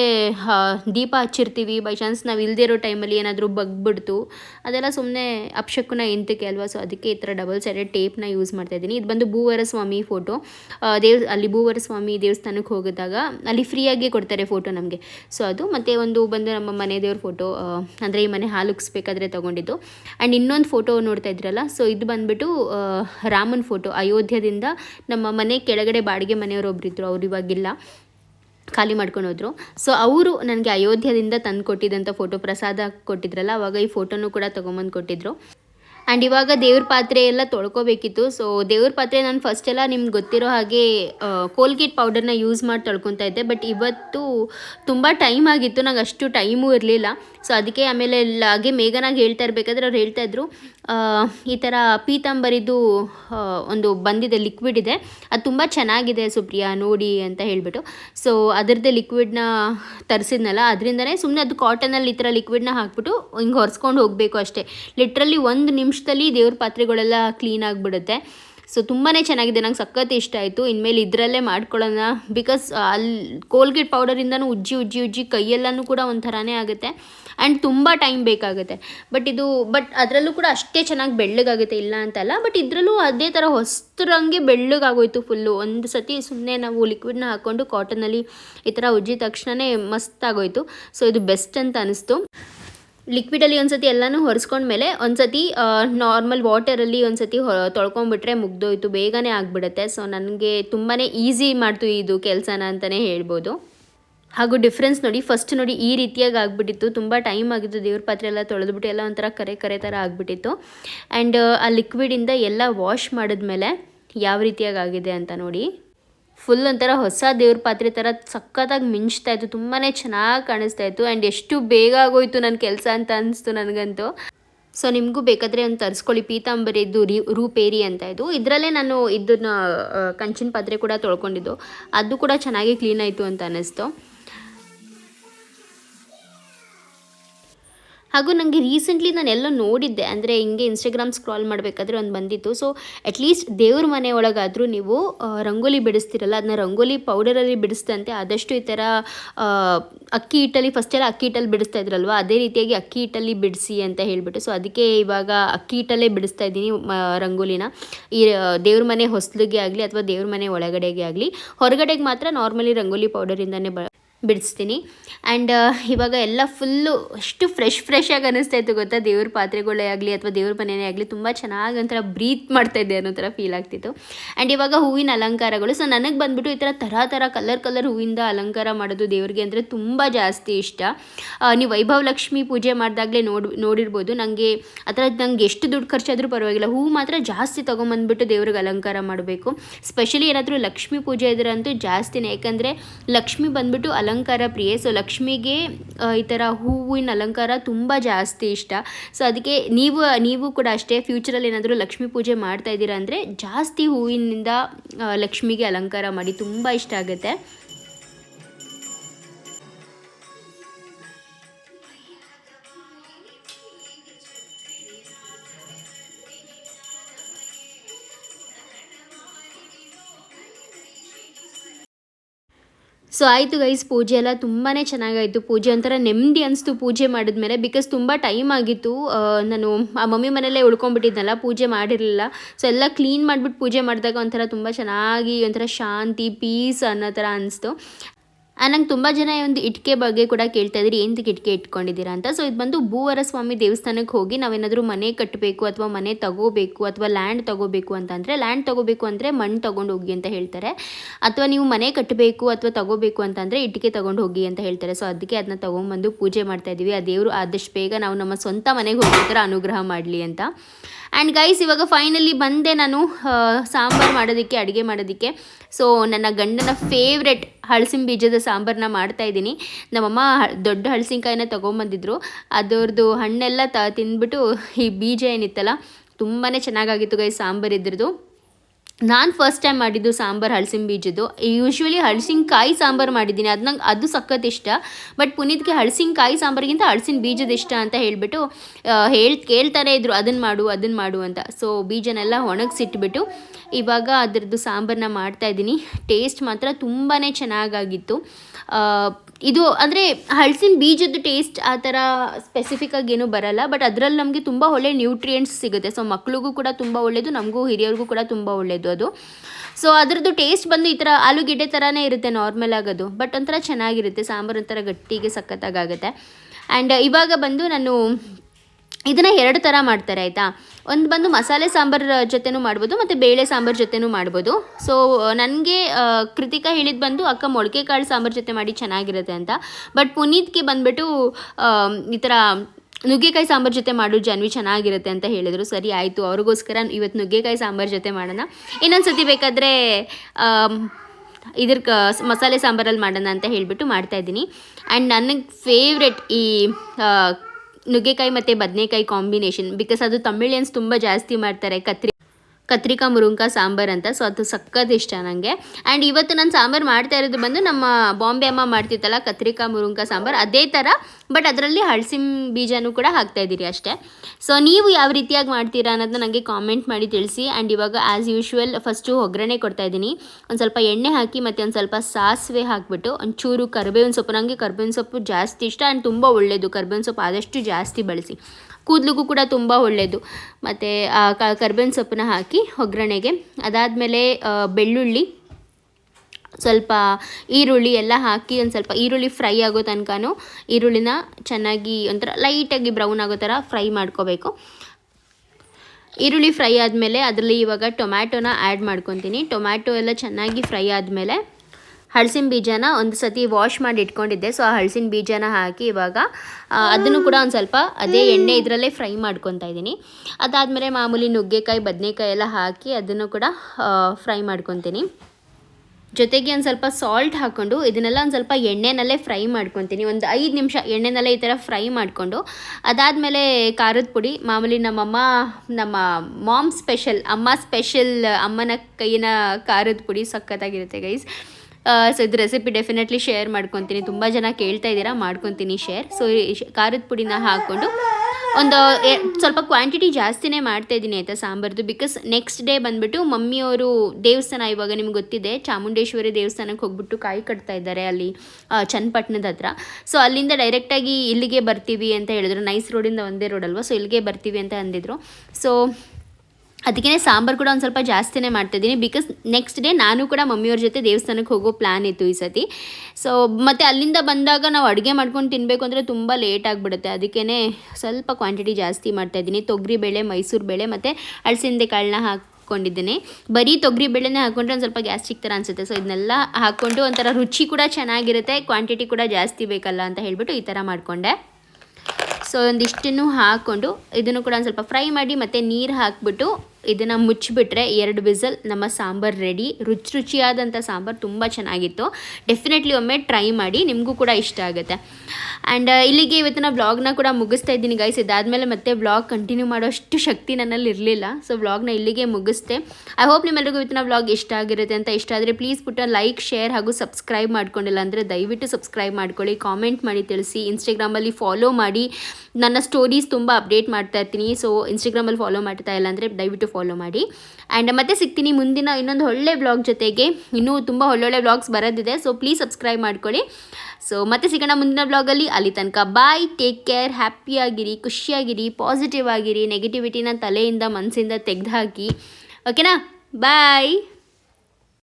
ದೀಪ ಹಚ್ಚಿರ್ತೀವಿ ಬೈ ಚಾನ್ಸ್ ನಾವು ಇಲ್ಲದೇ ಇರೋ ಟೈಮಲ್ಲಿ ಏನಾದರೂ ಬಗ್ಬಿಡ್ತು. ಅದೆಲ್ಲ ಸುಮ್ಮನೆ ಅಪಶಕುನ ಎಂತಕ್ಕೆ ಅಲ್ವಾ? ಸೊ ಅದಕ್ಕೆ ಈ ಥರ ಡಬಲ್ ಸೈಡೆಡ್ ಟೇಪ್ನ ಯೂಸ್ ಮಾಡ್ತಾ ಇದ್ದೀನಿ. ಇದು ಬಂದು ಭೂವರ ಸ್ವಾಮಿ ಫೋಟೋ ದೇವ್, ಅಲ್ಲಿ ಭೂವರ ಸ್ವಾಮಿ ದೇವಸ್ಥಾನಕ್ಕೆ ಹೋಗಿದಾಗ ಅಲ್ಲಿ ಫ್ರೀಯಾಗಿ ಕೊಡ್ತಾರೆ ಫೋಟೋ ನಮಗೆ. ಸೊ ಅದು ಮತ್ತು ಒಂದು ಬಂದು ನಮ್ಮ ಮನೆ ದೇವ್ರ ಫೋಟೋ ಅಂದರೆ ಈ ಮನೆ ಹಾಲು ತಗೊಂಡಿದ್ದು ತೊಗೊಂಡಿದ್ದು. ಆ್ಯಂಡ್ ಇನ್ನೊಂದು ಫೋಟೋ ನೋಡ್ತಾ ಇದ್ರಲ್ಲ ಸೊ ಇದು ಬಂದುಬಿಟ್ಟು ರಾಮನ್ ಫೋಟೋ ಅಯೋಧ್ಯದಿಂದ ನಮ್ಮ ಮನೆ ಕೆಳಗಡೆ ಬಾಡಿಗೆ ಮನೆಯವರು ಅವರು ಅವ್ರು ಇವಾಗಿಲ್ಲ. ಖಾಲಿ ಮಾಡ್ಕೊಂಡು ಹೋದರು. ಸೊ ಅವರು ನನಗೆ ಅಯೋಧ್ಯದಿಂದ ತಂದು ಕೊಟ್ಟಿದ್ದಂಥ ಫೋಟೋ ಪ್ರಸಾದ ಕೊಟ್ಟಿದ್ರಲ್ಲ ಅವಾಗ ಈ ಫೋಟೋನು ಕೂಡ ತೊಗೊಂಬಂದು ಕೊಟ್ಟಿದ್ರು. ಆ್ಯಂಡ್ ಇವಾಗ ದೇವ್ರ ಪಾತ್ರೆ ಎಲ್ಲ ತೊಳ್ಕೊಬೇಕಿತ್ತು. ಸೊ ದೇವ್ರ ಪಾತ್ರೆ ನಾನು ಫಸ್ಟ್ ಎಲ್ಲ ನಿಮ್ಗೆ ಗೊತ್ತಿರೋ ಹಾಗೆ ಕೋಲ್ಗೇಟ್ ಪೌಡರ್ನ ಯೂಸ್ ಮಾಡಿ ತೊಳ್ಕೊತಾ ಇದ್ದೆ. ಬಟ್ ಇವತ್ತು ತುಂಬ ಟೈಮ್ ಆಗಿತ್ತು. ನಂಗೆ ಅಷ್ಟು ಟೈಮು ಇರಲಿಲ್ಲ. ಸೊ ಅದಕ್ಕೆ ಆಮೇಲೆ ಹಾಗೆ ಮೇಘನಾಗ ಹೇಳ್ತಾ ಇರಬೇಕಾದ್ರೆ ಅವ್ರು ಹೇಳ್ತಾ ಇದ್ರು ಆ, ಈ ಥರ ಪೀತಾಂಬರಿದು ಒಂದು ಬಂದಿದೆ ಲಿಕ್ವಿಡ್ ಇದೆ. ಅದು ತುಂಬ ಚೆನ್ನಾಗಿದೆ ಸುಪ್ರಿಯಾ, ನೋಡಿ ಅಂತ ಹೇಳಿಬಿಟ್ಟು. ಸೊ ಅದರದ್ದೇ ಲಿಕ್ವಿಡ್ನ ತರಿಸಿದ್ನಲ್ಲ, ಅದರಿಂದನೇ ಸುಮ್ಮನೆ ಅದು ಕಾಟನಲ್ಲಿ ಈ ಥರ ಲಿಕ್ವಿಡ್ನ ಹಾಕ್ಬಿಟ್ಟು ಹಿಂಗೆ ಹೊರ್ಸ್ಕೊಂಡು ಹೋಗಬೇಕು ಅಷ್ಟೇ. ಲಿಟ್ರಲಿ ಒಂದು ನಿಮಿಷದಲ್ಲಿ ದೇವ್ರ ಪಾತ್ರೆಗಳೆಲ್ಲ ಕ್ಲೀನ್ ಆಗಿಬಿಡುತ್ತೆ. ಸೊ ತುಂಬಾ ಚೆನ್ನಾಗಿದೆ. ನಂಗೆ ಸಖತ್ ಇಷ್ಟ ಆಯಿತು. ಇನ್ಮೇಲೆ ಇದರಲ್ಲೇ ಮಾಡ್ಕೊಳ್ಳೋಣ. ಬಿಕಾಸ್ ಅಲ್ಲಿ ಕೋಲ್ಗೇಟ್ ಪೌಡರಿಂದನೂ ಉಜ್ಜಿ ಉಜ್ಜಿ ಉಜ್ಜಿ ಕೈಯೆಲ್ಲನೂ ಕೂಡ ಒಂಥರನೇ ಆಗುತ್ತೆ. ಆ್ಯಂಡ್ ತುಂಬ ಟೈಮ್ ಬೇಕಾಗುತ್ತೆ. ಬಟ್ ಇದು, ಬಟ್ ಅದರಲ್ಲೂ ಕೂಡ ಅಷ್ಟೇ ಚೆನ್ನಾಗಿ ಬೆಳ್ಳಗಾಗುತ್ತೆ ಇಲ್ಲ ಅಂತಲ್ಲ ಬಟ್ ಇದರಲ್ಲೂ ಅದೇ ಥರ ಹೊಸ್ತರಂಗೆ ಬೆಳ್ಳಗಾಗೋಯ್ತು ಫುಲ್ಲು ಒಂದು ಸತಿ ಸುಮ್ಮನೆ ನಾವು ಲಿಕ್ವಿಡ್ನ ಹಾಕ್ಕೊಂಡು ಕಾಟನಲ್ಲಿ ಈ ಥರ ಉಜ್ಜಿದ ತಕ್ಷಣವೇ ಮಸ್ತ್ ಆಗೋಯ್ತು ಸೊ ಇದು ಬೆಸ್ಟ್ ಅಂತ ಅನಿಸ್ತು. ಲಿಕ್ವಿಡಲ್ಲಿ ಒಂದ್ಸತಿ ಎಲ್ಲನೂ ಹೊರಿಸ್ಕೊಂಡ್ಮೇಲೆ ಒಂದ್ಸತಿ ನಾರ್ಮಲ್ ವಾಟರಲ್ಲಿ ಒಂದ್ಸತಿ ಹೊ, ತೊಳ್ಕೊಂಡ್ಬಿಟ್ರೆ ಮುಗ್ದೋಯ್ತು, ಬೇಗನೆ ಆಗಿಬಿಡುತ್ತೆ. ಸೊ ನನಗೆ ತುಂಬಾ ಈಸಿ ಮಾಡ್ತು ಇದು ಕೆಲಸನ ಅಂತಲೇ ಹೇಳ್ಬೋದು. ಹಾಗೂ ಡಿಫ್ರೆನ್ಸ್ ನೋಡಿ ಫಸ್ಟ್ ನೋಡಿ ಈ ರೀತಿಯಾಗಿ ಆಗಿಬಿಟ್ಟಿತ್ತು. ತುಂಬ ಟೈಮ್ ಆಗಿತ್ತು ದೇವ್ರ ಪಾತ್ರೆ ಎಲ್ಲ ತೊಳೆದ್ಬಿಟ್ಟು, ಎಲ್ಲ ಒಂಥರ ಕರೆ ಕರೆ ಥರ ಆಗಿಬಿಟ್ಟಿತ್ತು. ಆ್ಯಂಡ್ ಆ ಲಿಕ್ವಿಡಿಂದ ಎಲ್ಲ ವಾಶ್ ಮಾಡಿದ್ಮೇಲೆ ಯಾವ ರೀತಿಯಾಗಿ ಆಗಿದೆ ಅಂತ ನೋಡಿ. ಫುಲ್ ಒಂಥರ ಹೊಸ ದೇವ್ರ ಪಾತ್ರೆ ಥರ ಸಖತ್ತಾಗಿ ಮಿಂಚ್ತಾ ಇತ್ತು. ತುಂಬಾ ಚೆನ್ನಾಗಿ ಕಾಣಿಸ್ತಾ ಇತ್ತು. ಆ್ಯಂಡ್ ಎಷ್ಟು ಬೇಗ ಆಗೋಯ್ತು ನನ್ನ ಕೆಲಸ ಅಂತ ಅನಿಸ್ತು ನನಗಂತೂ. ಸೊ ನಿಮಗೂ ಬೇಕಾದರೆ ಒಂದು ತರಿಸ್ಕೊಳ್ಳಿ. ಪೀತಾಂಬರಿದ್ದು ರೀ, ರೂಪೇರಿ ಅಂತ ಇದು. ಇದರಲ್ಲೇ ನಾನು ಇದನ್ನ ಕಂಚಿನ ಪಾತ್ರೆ ಕೂಡ ತೊಳ್ಕೊಂಡಿದ್ದು. ಅದು ಕೂಡ ಚೆನ್ನಾಗಿ ಕ್ಲೀನ್ ಆಯಿತು ಅಂತ ಅನ್ನಿಸ್ತು ಹಾಗೂ ನನಗೆ ರೀಸೆಂಟ್ಲಿ ನಾನು ಎಲ್ಲ ನೋಡಿದ್ದೆ, ಅಂದರೆ ಹಿಂಗೆ ಇನ್ಸ್ಟಾಗ್ರಾಮ್ ಸ್ಕ್ರಾಲ್ ಮಾಡಬೇಕಾದ್ರೆ ಒಂದು ಬಂದಿತ್ತು. ಸೊ ಅಟ್ಲೀಸ್ಟ್ ದೇವ್ರ ಮನೆ ಒಳಗಾದರೂ ನೀವು ರಂಗೋಲಿ ಬಿಡಿಸ್ತಿರಲ್ಲ ಅದನ್ನ ರಂಗೋಲಿ ಪೌಡರಲ್ಲಿ ಬಿಡಿಸ್ತಂತೆ, ಆದಷ್ಟು ಈ ಥರ ಅಕ್ಕಿ ಹಿಟ್ಟಲ್ಲಿ ಫಸ್ಟ್ ಎಲ್ಲ ಅಕ್ಕಿ ಹಿಟ್ಟಲ್ಲಿ ಬಿಡಿಸ್ತಾ ಇದ್ರಲ್ವ, ಅದೇ ರೀತಿಯಾಗಿ ಅಕ್ಕಿ ಹಿಟ್ಟಲ್ಲಿ ಬಿಡಿಸಿ ಅಂತ ಹೇಳಿಬಿಟ್ಟು. ಸೊ ಅದಕ್ಕೆ ಇವಾಗ ಅಕ್ಕಿ ಹಿಟ್ಟಲ್ಲೇ ಬಿಡಿಸ್ತಾ ಇದ್ದೀನಿ ರಂಗೋಲಿನ. ಈ ದೇವ್ರ ಮನೆ ಹೊಸ್ಲಿಗೆ ಆಗಲಿ ಅಥವಾ ದೇವ್ರ ಮನೆ ಒಳಗಡೆಗೆ ಆಗಲಿ, ಹೊರಗಡೆಗೆ ಮಾತ್ರ ನಾರ್ಮಲಿ ರಂಗೋಲಿ ಪೌಡರಿಂದನೇ ಬ ಬಿಡಿಸ್ತೀನಿ. ಆ್ಯಂಡ್ ಇವಾಗ ಎಲ್ಲ ಫುಲ್ಲು ಅಷ್ಟು ಫ್ರೆಶ್ ಫ್ರೆಶ್ ಆಗಿ ಅನ್ನಿಸ್ತಾ ಇತ್ತು ಗೊತ್ತಾ? ದೇವ್ರ ಪಾತ್ರೆಗಳೇ ಆಗಲಿ ಅಥವಾ ದೇವ್ರ ಮನೆಯೇ ಆಗಲಿ ತುಂಬ ಚೆನ್ನಾಗಿ ಒಂಥರ ಬ್ರೀತ್ ಮಾಡ್ತಾ ಇದ್ದೆ ಅನ್ನೋ ಥರ ಫೀಲ್ ಆಗ್ತಿತ್ತು. ಆ್ಯಂಡ್ ಇವಾಗ ಹೂವಿನ ಅಲಂಕಾರಗಳು ಸೊ ನನಗೆ ಬಂದ್ಬಿಟ್ಟು ಈ ಥರ ಥರ ಥರ ಕಲರ್ ಕಲರ್ ಹೂವಿಂದ ಅಲಂಕಾರ ಮಾಡೋದು ದೇವ್ರಿಗೆ ಅಂದರೆ ತುಂಬ ಜಾಸ್ತಿ ಇಷ್ಟ. ನೀವು ವೈಭವ ಲಕ್ಷ್ಮಿ ಪೂಜೆ ಮಾಡಿದಾಗಲೇ ನೋಡಿ, ನೋಡಿರ್ಬೋದು. ನನಗೆ ಆ ಥರ ನಂಗೆ ಎಷ್ಟು ದುಡ್ಡು ಖರ್ಚಾದರೂ ಪರವಾಗಿಲ್ಲ. ಹೂವು ಮಾತ್ರ ಜಾಸ್ತಿ ತೊಗೊಂಬಂದ್ಬಿಟ್ಟು ದೇವ್ರಿಗೆ ಅಲಂಕಾರ ಮಾಡಬೇಕು. ಸ್ಪೆಷಲಿ ಏನಾದರೂ ಲಕ್ಷ್ಮೀ ಪೂಜೆ ಇದ್ರಂತೂ ಜಾಸ್ತಿನೇ. ಯಾಕಂದರೆ ಲಕ್ಷ್ಮಿ ಬಂದುಬಿಟ್ಟು ಅಲಂಕಾರ ಪ್ರಿಯೆ. ಸೊ ಲಕ್ಷ್ಮಿಗೆ ಈ ಥರ ಹೂವಿನ ಅಲಂಕಾರ ತುಂಬ ಜಾಸ್ತಿ ಇಷ್ಟ. ಸೊ ಅದಕ್ಕೆ ನೀವು ನೀವು ಕೂಡ ಅಷ್ಟೇ ಫ್ಯೂಚರಲ್ಲಿ ಏನಾದರೂ ಲಕ್ಷ್ಮೀ ಪೂಜೆ ಮಾಡ್ತಾ ಇದ್ದೀರಾ ಅಂದರೆ ಜಾಸ್ತಿ ಹೂವಿನಿಂದ ಲಕ್ಷ್ಮಿಗೆ ಅಲಂಕಾರ ಮಾಡಿ ತುಂಬ ಇಷ್ಟ ಆಗುತ್ತೆ. ಸೊ ಆಯಿತು ಗೈಸ್ ಪೂಜೆ ಎಲ್ಲ ತುಂಬಾ ಚೆನ್ನಾಗಾಯಿತು. ಪೂಜೆ ಒಂಥರ ನೆಮ್ಮದಿ ಅನಿಸ್ತು ಪೂಜೆ ಮಾಡಿದ್ಮೇಲೆ ಬಿಕಾಸ್ ತುಂಬ ಟೈಮ್ ಆಗಿತ್ತು. ನಾನು ಆ ಮಮ್ಮಿ ಮನೆಯಲ್ಲೇ ಉಳ್ಕೊಂಡ್ಬಿಟ್ಟಿದ್ನಲ್ಲ, ಪೂಜೆ ಮಾಡಿರಲಿಲ್ಲ. ಸೊ ಎಲ್ಲ ಕ್ಲೀನ್ ಮಾಡಿಬಿಟ್ಟು ಪೂಜೆ ಮಾಡಿದಾಗ ಒಂಥರ ತುಂಬ ಚೆನ್ನಾಗಿ ಒಂಥರ ಶಾಂತಿ ಪೀಸ್ ಅನ್ನೋ ಥರ ಅನಿಸ್ತು. ನಂಗೆ ತುಂಬ ಜನ ಈ ಒಂದು ಇಟ್ಕೆ ಬಗ್ಗೆ ಕೂಡ ಕೇಳ್ತಾ ಇದ್ದೀರಿ. ಏನಕ್ಕೆ ಇಟ್ಕೆ ಇಟ್ಕೊಂಡಿದ್ದೀರಾ ಅಂತ? ಸೊ ಇದು ಬಂದು ಭೂವರ ಸ್ವಾಮಿ ದೇವಸ್ಥಾನಕ್ಕೆ ಹೋಗಿ ನಾವೇನಾದರೂ ಮನೆ ಕಟ್ಟಬೇಕು ಅಥವಾ ಮನೆ ತಗೋಬೇಕು ಅಥವಾ ಲ್ಯಾಂಡ್ ತಗೋಬೇಕು ಅಂತಂದರೆ ಲ್ಯಾಂಡ್ ತಗೋಬೇಕು ಅಂದರೆ ಮಣ್ಣು ತಗೊಂಡು ಹೋಗಿ ಅಂತ ಹೇಳ್ತಾರೆ. ಅಥವಾ ನೀವು ಮನೆ ಕಟ್ಟಬೇಕು ಅಥವಾ ತಗೋಬೇಕು ಅಂತಂದರೆ ಇಟ್ಟಿಗೆ ತಗೊಂಡು ಹೋಗಿ ಅಂತ ಹೇಳ್ತಾರೆ. ಸೊ ಅದಕ್ಕೆ ಅದನ್ನ ತೊಗೊಂಬಂದು ಪೂಜೆ ಮಾಡ್ತಾ ಇದ್ದೀವಿ ಆ ದೇವರು ಆದಷ್ಟು ಬೇಗ ನಾವು ನಮ್ಮ ಸ್ವಂತ ಮನೆಗೆ ಹೋಗೋ ಥರ ಅನುಗ್ರಹ ಮಾಡಲಿ ಅಂತ. ಆ್ಯಂಡ್ ಗೈಸ್ ಇವಾಗ ಫೈನಲಿ ಬಂದೆ ನಾನು ಸಾಂಬಾರು ಮಾಡೋದಕ್ಕೆ, ಅಡುಗೆ ಮಾಡೋದಕ್ಕೆ. ಸೊ ನನ್ನ ಗಂಡನ ಫೇವ್ರೆಟ್ ಹಳಸಿನ ಬೀಜದ ಸಾಂಬಾರನ್ನ ಮಾಡ್ತಾ ಇದ್ದೀನಿ. ನಮ್ಮಮ್ಮ ದೊಡ್ಡ ಹಳಸಿನಕಾಯಿನ ತೊಗೊಂಬಂದಿದ್ರು. ಅದರದ್ದು ಹಣ್ಣೆಲ್ಲ ತ, ತಿಂದ್ಬಿಟ್ಟು ಈ ಬೀಜ ಏನಿತ್ತಲ್ಲ ತುಂಬಾ ಚೆನ್ನಾಗಾಗಿತ್ತು ಗೈಸ್ ಸಾಂಬಾರು ಇದ್ರದ್ದು. ನಾನು ಫಸ್ಟ್ ಟೈಮ್ ಮಾಡಿದ್ದು ಸಾಂಬಾರು ಹಲಸಿನ ಬೀಜದ್ದು. ಯೂಶ್ವಲಿ ಹಲಸಿನಕಾಯಿ ಸಾಂಬಾರು ಮಾಡಿದ್ದೀನಿ. ಅದು ನಂಗೆ ಅದು ಸಖತ್ ಇಷ್ಟ. ಬಟ್ ಪುನೀತ್ಗೆ ಹಲಸಿನಕಾಯಿ ಸಾಂಬಾರಿಗಿಂತ ಹಲಸಿನ ಬೀಜದ ಇಷ್ಟ ಅಂತ ಹೇಳಿಬಿಟ್ಟು ಹೇಳ್ ಕೇಳ್ತಾನೆ ಇದ್ರು. ಅದನ್ನು ಮಾಡು ಅದನ್ನು ಮಾಡು ಅಂತ. ಸೊ ಬೀಜನೆಲ್ಲ ಒಣಗಿಸಿಟ್ಬಿಟ್ಟು, ಇವಾಗ ಅದರದ್ದು ಸಾಂಬಾರನ್ನ ಮಾಡ್ತಾ ಇದ್ದೀನಿ. ಟೇಸ್ಟ್ ಮಾತ್ರ ತುಂಬಾ ಚೆನ್ನಾಗಾಗಿತ್ತು. ಇದು ಅಂದರೆ ಹಳಸಿನ ಬೀಜದ ಟೇಸ್ಟ್ ಆ ಥರ ಸ್ಪೆಸಿಫಿಕ್ಕಾಗಿ ಏನೂ ಬರಲ್ಲ ಬಟ್ ಅದರಲ್ಲಿ ನಮಗೆ ತುಂಬ ಒಳ್ಳೆ ನ್ಯೂಟ್ರಿಯೆಂಟ್ಸ್ ಸಿಗುತ್ತೆ. ಸೊ ಮಕ್ಳಿಗೂ ಕೂಡ ತುಂಬ ಒಳ್ಳೆಯದು ನಮಗೂ ಹಿರಿಯರಿಗೂ ಕೂಡ ತುಂಬ ಒಳ್ಳೆಯದು ಅದು. ಸೊ ಅದರದ್ದು ಟೇಸ್ಟ್ ಬಂದು ಈ ಥರ ಆಲೂಗೆಡ್ಡೆ ಥರನೇ ಇರುತ್ತೆ ನಾರ್ಮಲ್ ಆಗೋದು ಬಟ್ ಒಂಥರ ಚೆನ್ನಾಗಿರುತ್ತೆ. ಸಾಂಬಾರು ಒಂಥರ ಗಟ್ಟಿಗೆ ಸಖತ್ತಾಗುತ್ತೆ ಆ್ಯಂಡ್ ಇವಾಗ ಬಂದು ನಾನು ಇದನ್ನು ಎರಡು ಥರ ಮಾಡ್ತಾರೆ, ಆಯಿತಾ? ಒಂದು ಬಂದು ಮಸಾಲೆ ಸಾಂಬಾರು ಜೊತೆನೂ ಮಾಡ್ಬೋದು, ಮತ್ತು ಬೇಳೆ ಸಾಂಬಾರು ಜೊತೆನೂ ಮಾಡ್ಬೋದು. ಸೊ ನನಗೆ ಕೃತಿಕಾ ಹೇಳಿದ್ದು ಬಂದು, ಅಕ್ಕ ಮೊಳಕೆ ಕಾಳು ಸಾಂಬಾರು ಜೊತೆ ಮಾಡಿ ಚೆನ್ನಾಗಿರುತ್ತೆ ಅಂತ. ಬಟ್ ಪುನೀತ್ಗೆ ಬಂದುಬಿಟ್ಟು ಈ ಥರ ನುಗ್ಗೆಕಾಯಿ ಸಾಂಬಾರು ಜೊತೆ ಮಾಡು ಜಾನ್ವಿ ಚೆನ್ನಾಗಿರುತ್ತೆ ಅಂತ ಹೇಳಿದರು. ಸರಿ, ಆಯಿತು, ಅವ್ರಿಗೋಸ್ಕರ ಇವತ್ತು ನುಗ್ಗೆಕಾಯಿ ಸಾಂಬಾರು ಜೊತೆ ಮಾಡೋಣ. ಇನ್ನೊಂದು ಸತಿ ಬೇಕಾದರೆ ಇದ್ರ ಕ ಮಸಾಲೆ ಸಾಂಬಾರಲ್ಲಿ ಮಾಡೋಣ ಅಂತ ಹೇಳಿಬಿಟ್ಟು ಮಾಡ್ತಾಯಿದ್ದೀನಿ ಆ್ಯಂಡ್ ನನಗೆ ಫೇವ್ರೆಟ್ ಈ ನುಗ್ಗೆಕಾಯಿ ಮತ್ತು ಬದನೆಕಾಯಿ ಕಾಂಬಿನೇಷನ್ ಬಿಕಾಸ್ ಅದು ತಮಿಳಿಯನ್ಸ್ ತುಂಬ ಜಾಸ್ತಿ ಮಾಡ್ತಾರೆ. ಕತ್ರಿ ಕತ್ರಿಕಾ, ಮುರುಂಕ, ಸಾಂಬಾರು ಅಂತ. ಸೊ ಅದು ಸಖತ್ ಇಷ್ಟ ನನಗೆ ಆ್ಯಂಡ್ ಇವತ್ತು ನಾನು ಸಾಂಬಾರು ಮಾಡ್ತಾ ಇರೋದು ಬಂದು ನಮ್ಮ ಬಾಂಬೆ ಅಮ್ಮ ಮಾಡ್ತಿತ್ತಲ್ಲ ಕತ್ರಿಕಾ, ಮುರುಂಕ ಸಾಂಬಾರು, ಅದೇ ಥರ ಬಟ್ ಅದರಲ್ಲಿ ಹಳಸಿನ ಬೀಜನೂ ಕೂಡ ಹಾಕ್ತಾ ಇದ್ದೀರಿ ಅಷ್ಟೇ. ಸೊ ನೀವು ಯಾವ ರೀತಿಯಾಗಿ ಮಾಡ್ತೀರಾ ಅನ್ನೋದನ್ನ ನನಗೆ ಕಾಮೆಂಟ್ ಮಾಡಿ ತಿಳಿಸಿ. ಆ್ಯಂಡ್ ಇವಾಗ ಆ್ಯಸ್ ಯೂಶ್ವಲ್ ಫಸ್ಟು ಒಗ್ಗರಣೆ ಕೊಡ್ತಾ ಇದ್ದೀನಿ. ಒಂದು ಸ್ವಲ್ಪ ಎಣ್ಣೆ ಹಾಕಿ ಮತ್ತು ಒಂದು ಸ್ವಲ್ಪ ಸಾಸಿವೆ ಹಾಕಿಬಿಟ್ಟು ಒಂಚೂರು ಕರ್ಬೇವಿನ ಸೊಪ್ಪು. ನನಗೆ ಕರ್ಬೇವಿನ ಸೊಪ್ಪು ಜಾಸ್ತಿ ಇಷ್ಟ ಆ್ಯಂಡ್ ತುಂಬ ಒಳ್ಳೆಯದು ಕರ್ಬೇವಿನ ಸೊಪ್ಪು ಆದಷ್ಟು ಜಾಸ್ತಿ ಬಳಸಿ. ಕೂದಲಿಗೂ ಕೂಡ ತುಂಬ ಒಳ್ಳೆಯದು ಮತ್ತು ಕರ್ಬೇವಿನ ಸೊಪ್ಪನ್ನ ಹಾಕಿ ಒಗ್ಗರಣೆಗೆ. ಅದಾದಮೇಲೆ ಬೆಳ್ಳುಳ್ಳಿ ಸ್ವಲ್ಪ ಈರುಳ್ಳಿ ಎಲ್ಲ ಹಾಕಿ ಒಂದು ಸ್ವಲ್ಪ ಈರುಳ್ಳಿ ಫ್ರೈ ಆಗೋ ತನಕನೂ ಈರುಳ್ಳಿನ ಚೆನ್ನಾಗಿ ಒಂಥರ ಲೈಟಾಗಿ ಬ್ರೌನ್ ಆಗೋ ಥರ ಫ್ರೈ ಮಾಡ್ಕೋಬೇಕು. ಈರುಳ್ಳಿ ಫ್ರೈ ಆದಮೇಲೆ ಅದರಲ್ಲಿ ಇವಾಗ ಟೊಮ್ಯಾಟೊನ ಆ್ಯಡ್ ಮಾಡ್ಕೊತೀನಿ. ಟೊಮ್ಯಾಟೊ ಎಲ್ಲ ಚೆನ್ನಾಗಿ ಫ್ರೈ ಆದಮೇಲೆ ಹಳಸಿನ ಬೀಜನ ಒಂದು ಸತಿ ವಾಶ್ ಮಾಡಿ ಇಟ್ಕೊಂಡಿದ್ದೆ. ಸೊ, ಆ ಹಳಸಿನ ಬೀಜನ ಹಾಕಿ ಇವಾಗ ಅದನ್ನು ಕೂಡ ಒಂದು ಸ್ವಲ್ಪ ಅದೇ ಎಣ್ಣೆ ಇದರಲ್ಲೇ ಫ್ರೈ ಮಾಡ್ಕೊತಾ ಇದ್ದೀನಿ. ಅದಾದಮೇಲೆ ಮಾಮೂಲಿ ನುಗ್ಗೆಕಾಯಿ, ಬದನೆಕಾಯಿ ಎಲ್ಲ ಹಾಕಿ ಅದನ್ನು ಕೂಡ ಫ್ರೈ ಮಾಡ್ಕೊತೀನಿ. ಜೊತೆಗೆ ಒಂದು ಸ್ವಲ್ಪ ಸಾಲ್ಟ್ ಹಾಕ್ಕೊಂಡು ಇದನ್ನೆಲ್ಲ ಒಂದು ಸ್ವಲ್ಪ ಎಣ್ಣೆನಲ್ಲೇ ಫ್ರೈ ಮಾಡ್ಕೊತೀನಿ. ಒಂದು ಐದು ನಿಮಿಷ ಎಣ್ಣೆನಲ್ಲೇ ಈ ಥರ ಫ್ರೈ ಮಾಡಿಕೊಂಡು, ಅದಾದಮೇಲೆ ಖಾರದ ಪುಡಿ. ಮಾಮೂಲಿ ನಮ್ಮಮ್ಮ, ನಮ್ಮ ಮಾಮ್ ಸ್ಪೆಷಲ್ ಅಮ್ಮ ಸ್ಪೆಷಲ್ ಅಮ್ಮನ ಕೈಯಿನ ಖಾರದ ಪುಡಿ ಸಖತ್ತಾಗಿರುತ್ತೆ ಗೈಸ್ ಸೊ ಇದು ರೆಸಿಪಿ ಡೆಫಿನೆಟ್ಲಿ ಶೇರ್ ಮಾಡ್ಕೊತೀನಿ. ತುಂಬ ಜನ ಕೇಳ್ತಾ ಇದ್ದೀರಾ, ಮಾಡ್ಕೊತೀನಿ ಶೇರ್ ಸೊ ಖಾರದ ಪುಡಿನ ಹಾಕ್ಕೊಂಡು ಒಂದು ಸ್ವಲ್ಪ ಕ್ವಾಂಟಿಟಿ ಜಾಸ್ತಿನೇ ಮಾಡ್ತಾ ಇದ್ದೀನಿ ಆಯಿತಾ ಸಾಂಬಾರ್ದು. ಬಿಕಾಸ್ ನೆಕ್ಸ್ಟ್ ಡೇ ಬಂದ್ಬಿಟ್ಟು ಮಮ್ಮಿಯವರು ದೇವಸ್ಥಾನ ಇವಾಗ ನಿಮ್ಗೆ ಗೊತ್ತಿದೆ, ಚಾಮುಂಡೇಶ್ವರಿ ದೇವಸ್ಥಾನಕ್ಕೆ ಹೋಗ್ಬಿಟ್ಟು ಕಾಯಿ ಕಟ್ತಾ ಇದ್ದಾರೆ ಅಲ್ಲಿ ಚನ್ನಪಟ್ಟಣದ ಹತ್ರ. ಸೊ ಅಲ್ಲಿಂದ ಡೈರೆಕ್ಟಾಗಿ ಇಲ್ಲಿಗೆ ಬರ್ತೀವಿ ಅಂತ ಹೇಳಿದ್ರು. ನೈಸ್ ರೋಡಿಂದ ಒಂದೇ ರೋಡ್ ಅಲ್ವಾ? ಸೊ ಇಲ್ಲಿಗೆ ಬರ್ತೀವಿ ಅಂತ ಅಂದಿದ್ರು. ಸೊ ಅದಕ್ಕೆ ಸಾಂಬಾರು ಕೂಡ ಒಂದು ಸ್ವಲ್ಪ ಜಾಸ್ತಿನೇ ಮಾಡ್ತಾಯಿದ್ದೀನಿ ಬಿಕಾಸ್ ನೆಕ್ಸ್ಟ್ ಡೇ ನಾನು ಕೂಡ ಮಮ್ಮಿಯವ್ರ ಜೊತೆ ದೇವಸ್ಥಾನಕ್ಕೆ ಹೋಗೋ ಪ್ಲ್ಯಾನ್ ಇತ್ತು ಈ ಸತಿ. ಸೊ ಮತ್ತು ಅಲ್ಲಿಂದ ಬಂದಾಗ ನಾವು ಅಡುಗೆ ಮಾಡ್ಕೊಂಡು ತಿನ್ನಬೇಕು ಅಂದರೆ ತುಂಬ ಲೇಟ್ ಆಗಿಬಿಡುತ್ತೆ. ಅದಕ್ಕೇ ಸ್ವಲ್ಪ ಕ್ವಾಂಟಿಟಿ ಜಾಸ್ತಿ ಮಾಡ್ತಾಯಿದ್ದೀನಿ ತೊಗರಿಬೇಳೆ ಮೈಸೂರು ಬೇಳೆ ಮತ್ತು ಅಳಸಿಂದೆ ಕಾಳನ್ನ ಹಾಕ್ಕೊಂಡಿದ್ದೀನಿ ಬರೀ ತೊಗರಿ ಬೇಳೆನೇ ಹಾಕ್ಕೊಂಡ್ರೆ ಒಂದು ಸ್ವಲ್ಪ ಗ್ಯಾಸ್ಟಿಕ್ ಥರ ಅನಿಸುತ್ತೆ. ಸೊ ಇದನ್ನೆಲ್ಲ ಹಾಕ್ಕೊಂಡು ಒಂಥರ ರುಚಿ ಕೂಡ ಚೆನ್ನಾಗಿರುತ್ತೆ. ಕ್ವಾಂಟಿಟಿ ಕೂಡ ಜಾಸ್ತಿ ಬೇಕಲ್ಲ ಅಂತ ಹೇಳ್ಬಿಟ್ಟು ಈ ಥರ ಮಾಡಿಕೊಂಡೆ. ಸೊ ಒಂದಿಷ್ಟನ್ನು ಹಾಕ್ಕೊಂಡು ಇದನ್ನು ಕೂಡ ಒಂದು ಸ್ವಲ್ಪ ಫ್ರೈ ಮಾಡಿ ಮತ್ತು ನೀರು ಹಾಕ್ಬಿಟ್ಟು ಇದನ್ನು ಮುಚ್ಚಿಬಿಟ್ರೆ ಎರಡು ಬಿಸಲ್, ನಮ್ಮ ಸಾಂಬಾರು ರೆಡಿ ರುಚಿ ರುಚಿಯಾದಂಥ ಸಾಂಬಾರು ತುಂಬ ಚೆನ್ನಾಗಿತ್ತು. ಡೆಫಿನೆಟ್ಲಿ ಒಮ್ಮೆ ಟ್ರೈ ಮಾಡಿ, ನಿಮಗೂ ಕೂಡ ಇಷ್ಟ ಆಗುತ್ತೆ. ಆ್ಯಂಡ್ ಇಲ್ಲಿಗೆ ಇವತ್ತಿನ ಬ್ಲಾಗ್ನ ಕೂಡ ಮುಗಿಸ್ತಾ ಇದ್ದೀನಿ ಗೈಸ್ ಇದಾದಮೇಲೆ ಮತ್ತೆ ಬ್ಲಾಗ್ ಕಂಟಿನ್ಯೂ ಮಾಡೋಷ್ಟು ಶಕ್ತಿ ನನ್ನಲ್ಲಿ ಇರಲಿಲ್ಲ. ಸೊ ಬ್ಲಾಗ್ನ ಇಲ್ಲಿಗೆ ಮುಗಿಸ್ತೆ. ಐ ಹೋಪ್ ನಿಮ್ಮೆಲ್ಲರಿಗೂ ಇವತ್ತಿನ ಬ್ಲಾಗ್ ಇಷ್ಟ ಆಗಿರುತ್ತೆ ಅಂತ ಇಷ್ಟ ಆದರೆ ಪ್ಲೀಸ್ ಪುಟ್ಟ ಲೈಕ್ ಶೇರ್ ಹಾಗೂ ಸಬ್ಸ್ಕ್ರೈಬ್ ಮಾಡ್ಕೊಂಡಿಲ್ಲ ಅಂದರೆ ದಯವಿಟ್ಟು ಸಬ್ಸ್ಕ್ರೈಬ್ ಮಾಡ್ಕೊಳ್ಳಿ. ಕಾಮೆಂಟ್ ಮಾಡಿ, ತಿಳಿಸಿ. ಇನ್ಸ್ಟಾಗ್ರಾಮಲ್ಲಿ ಫಾಲೋ ಮಾಡಿ. ನನ್ನ ಸ್ಟೋರೀಸ್ ತುಂಬ ಅಪ್ಡೇಟ್ ಮಾಡ್ತಾ ಇರ್ತೀನಿ. ಸೊ ಇನ್ಸ್ಟಾಗ್ರಾಮಲ್ಲಿ ಫಾಲೋ ಮಾಡ್ತಾ ಇಲ್ಲ ಅಂದರೆ ದಯವಿಟ್ಟು ಫಾಲೋ ಮಾಡಿ. ಆ್ಯಂಡ್ ಮತ್ತೆ ಸಿಗ್ತೀನಿ ಮುಂದಿನ ಇನ್ನೊಂದು ಒಳ್ಳೆ ಬ್ಲಾಗ್ ಜೊತೆಗೆ. ಇನ್ನೂ ತುಂಬ ಒಳ್ಳೊಳ್ಳೆ ಬ್ಲಾಗ್ಸ್ ಬರೋದಿದೆ ಸೊ ಪ್ಲೀಸ್ ಸಬ್ಸ್ಕ್ರೈಬ್ ಮಾಡ್ಕೊಳ್ಳಿ. ಸೊ ಮತ್ತೆ ಸಿಗೋಣ ಮುಂದಿನ ಬ್ಲಾಗಲ್ಲಿ ಅಲ್ಲಿ. ತನಕ ಬಾಯ್ ಟೇಕ್ ಕೇರ್ ಹ್ಯಾಪಿಯಾಗಿರಿ ಖುಷಿಯಾಗಿರಿ ಪಾಸಿಟಿವ್ ಆಗಿರಿ ನೆಗೆಟಿವಿಟಿನ ತಲೆಯಿಂದ ಮನಸ್ಸಿಂದ ತೆಗೆದುಹಾಕಿ ಓಕೆನಾ ಬಾಯ್